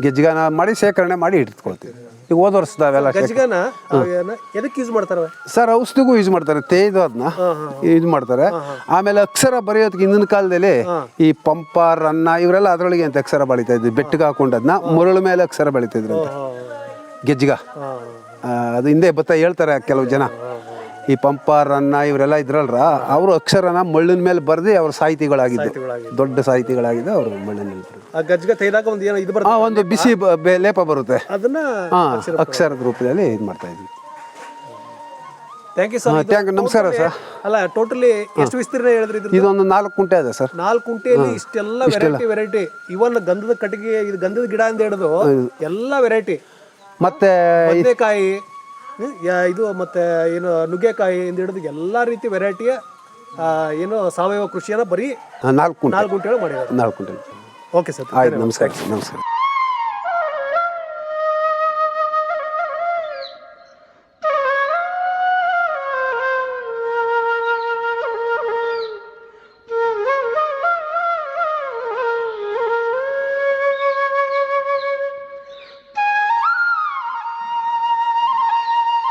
ಗೆಜ್ಜಿಗನ ಮಾಡಿ ಶೇಖರಣೆ ಮಾಡಿ ಇಟ್ಕೊಳ್ತೀವಿ. ಈಗ ಹೋದ ವರ್ಷದ ಅವೆಲ್ಲ ಶೇಖ- ಗಜಗನ? ಎದಕ್ಕೆ ಯೂಸ್ ಮಾಡ್ತಾರೆ? ಸರ್ ಔಷಧಿಗೂ ಯೂಸ್ ಮಾಡ್ತಾರೆ ತೇಯ್ದು ಅದನ್ನ ಯೂಸ್ ಮಾಡ್ತಾರೆ. ಆಮೇಲೆ ಅಕ್ಷರ ಬರೆಯೋದಕ್ಕೆ ಹಿಂದಿನ ಕಾಲದಲ್ಲಿ ಈ ಪಂಪ ರನ್ನ ಇವರೆಲ್ಲ ಅದರೊಳಗೆ ಅಂತ ಅಕ್ಷರ ಬಳಿತಾ ಇದ್ವಿ. ಬೆಟ್ಟಿಗೆ ಹಾಕೊಂಡು ಅದನ್ನ ಮರಳು ಮೇಲೆ ಅಕ್ಷರ ಬೆಳಿತಿದ್ರು ಅಂತ. ಗೆಜ್ಜಿಗ. ಅದು ಹಿಂದೆ ಬತ್ತ ಹೇಳ್ತಾರೆ ಕೆಲವು ಜನ. ಈ ಪಂಪ ರನ್ನ ಇವರೆಲ್ಲ ಇದ್ರಲ್ರ ಅವರು ಅಕ್ಷರನ ಮಳ್ಳಿನ ಮೇಲೆ ಬರ್ದು ಅವ್ರ ಸಾಹಿತಿಗಳಾಗಿದ್ದು. ದೊಡ್ಡ ಸಾಹಿತಿಗಳಾಗಿದ್ದು ಅವರು ಮಳ್ಳಿನ ಮೇಲೆ ಬರೆದು. ತೆಗೆದಾಗ ಒಂದು ಬಿಸಿ ಲೇಪ ಬರುತ್ತೆ. ಅದನ್ನ ಹಾ ಅಕ್ಷರದ ರೂಪದಲ್ಲಿ. ಇದು ಮಾಡ್ತಾ ಇದ್ವಿ. Thank you sir thank thank ನಮಸ್ಕಾರ ಸರ್. ಅಲ್ಲ ಟೋಟಲಿ ಎಷ್ಟು ವಿಸ್ತೀರ್ಣ ಹೇಳಿದ್ರಿ ಇದು ಇದೊಂದು ನಾಲ್ಕು ಕುಂಟೆ ಇದೆ ಸರ್ ನಾಲ್ಕು ಕುಂಟೆಯಲ್ಲಿ ಇಷ್ಟೆಲ್ಲ ವೆರೈಟಿ ವೆರೈಟಿ ಇವನ್ ಗಂಧದ ಕಟ್ಟಿಗೆ ಇದು ಗಂಧದ ಗಿಡ ಅಂತ ಹಿಡಿದು ಎಲ್ಲ ವೆರೈಟಿ ಮತ್ತೆ ಬದನೆಕಾಯಿ ಯಾ- ಇದು ಮತ್ತು ಏನು ನುಗ್ಗೆಕಾಯಿ ಇಂದ ಹಿಡಿದು ಎಲ್ಲ ರೀತಿ ವೆರೈಟಿಯ ಏನು ಸಾವಯವ ಕೃಷಿಯನ್ನು ಬರೀ ನಾಲ್ಕು ನಾಲ್ಕು ಗುಂಟೆಗಳು ಮಾಡಿದ್ದಾರೆ ನಾಲ್ಕು ಗುಂಟೆ ಓಕೆ ಸರ್ ಆಯ್ತು ನಮಸ್ಕಾರ ನಮಸ್ಕಾರ.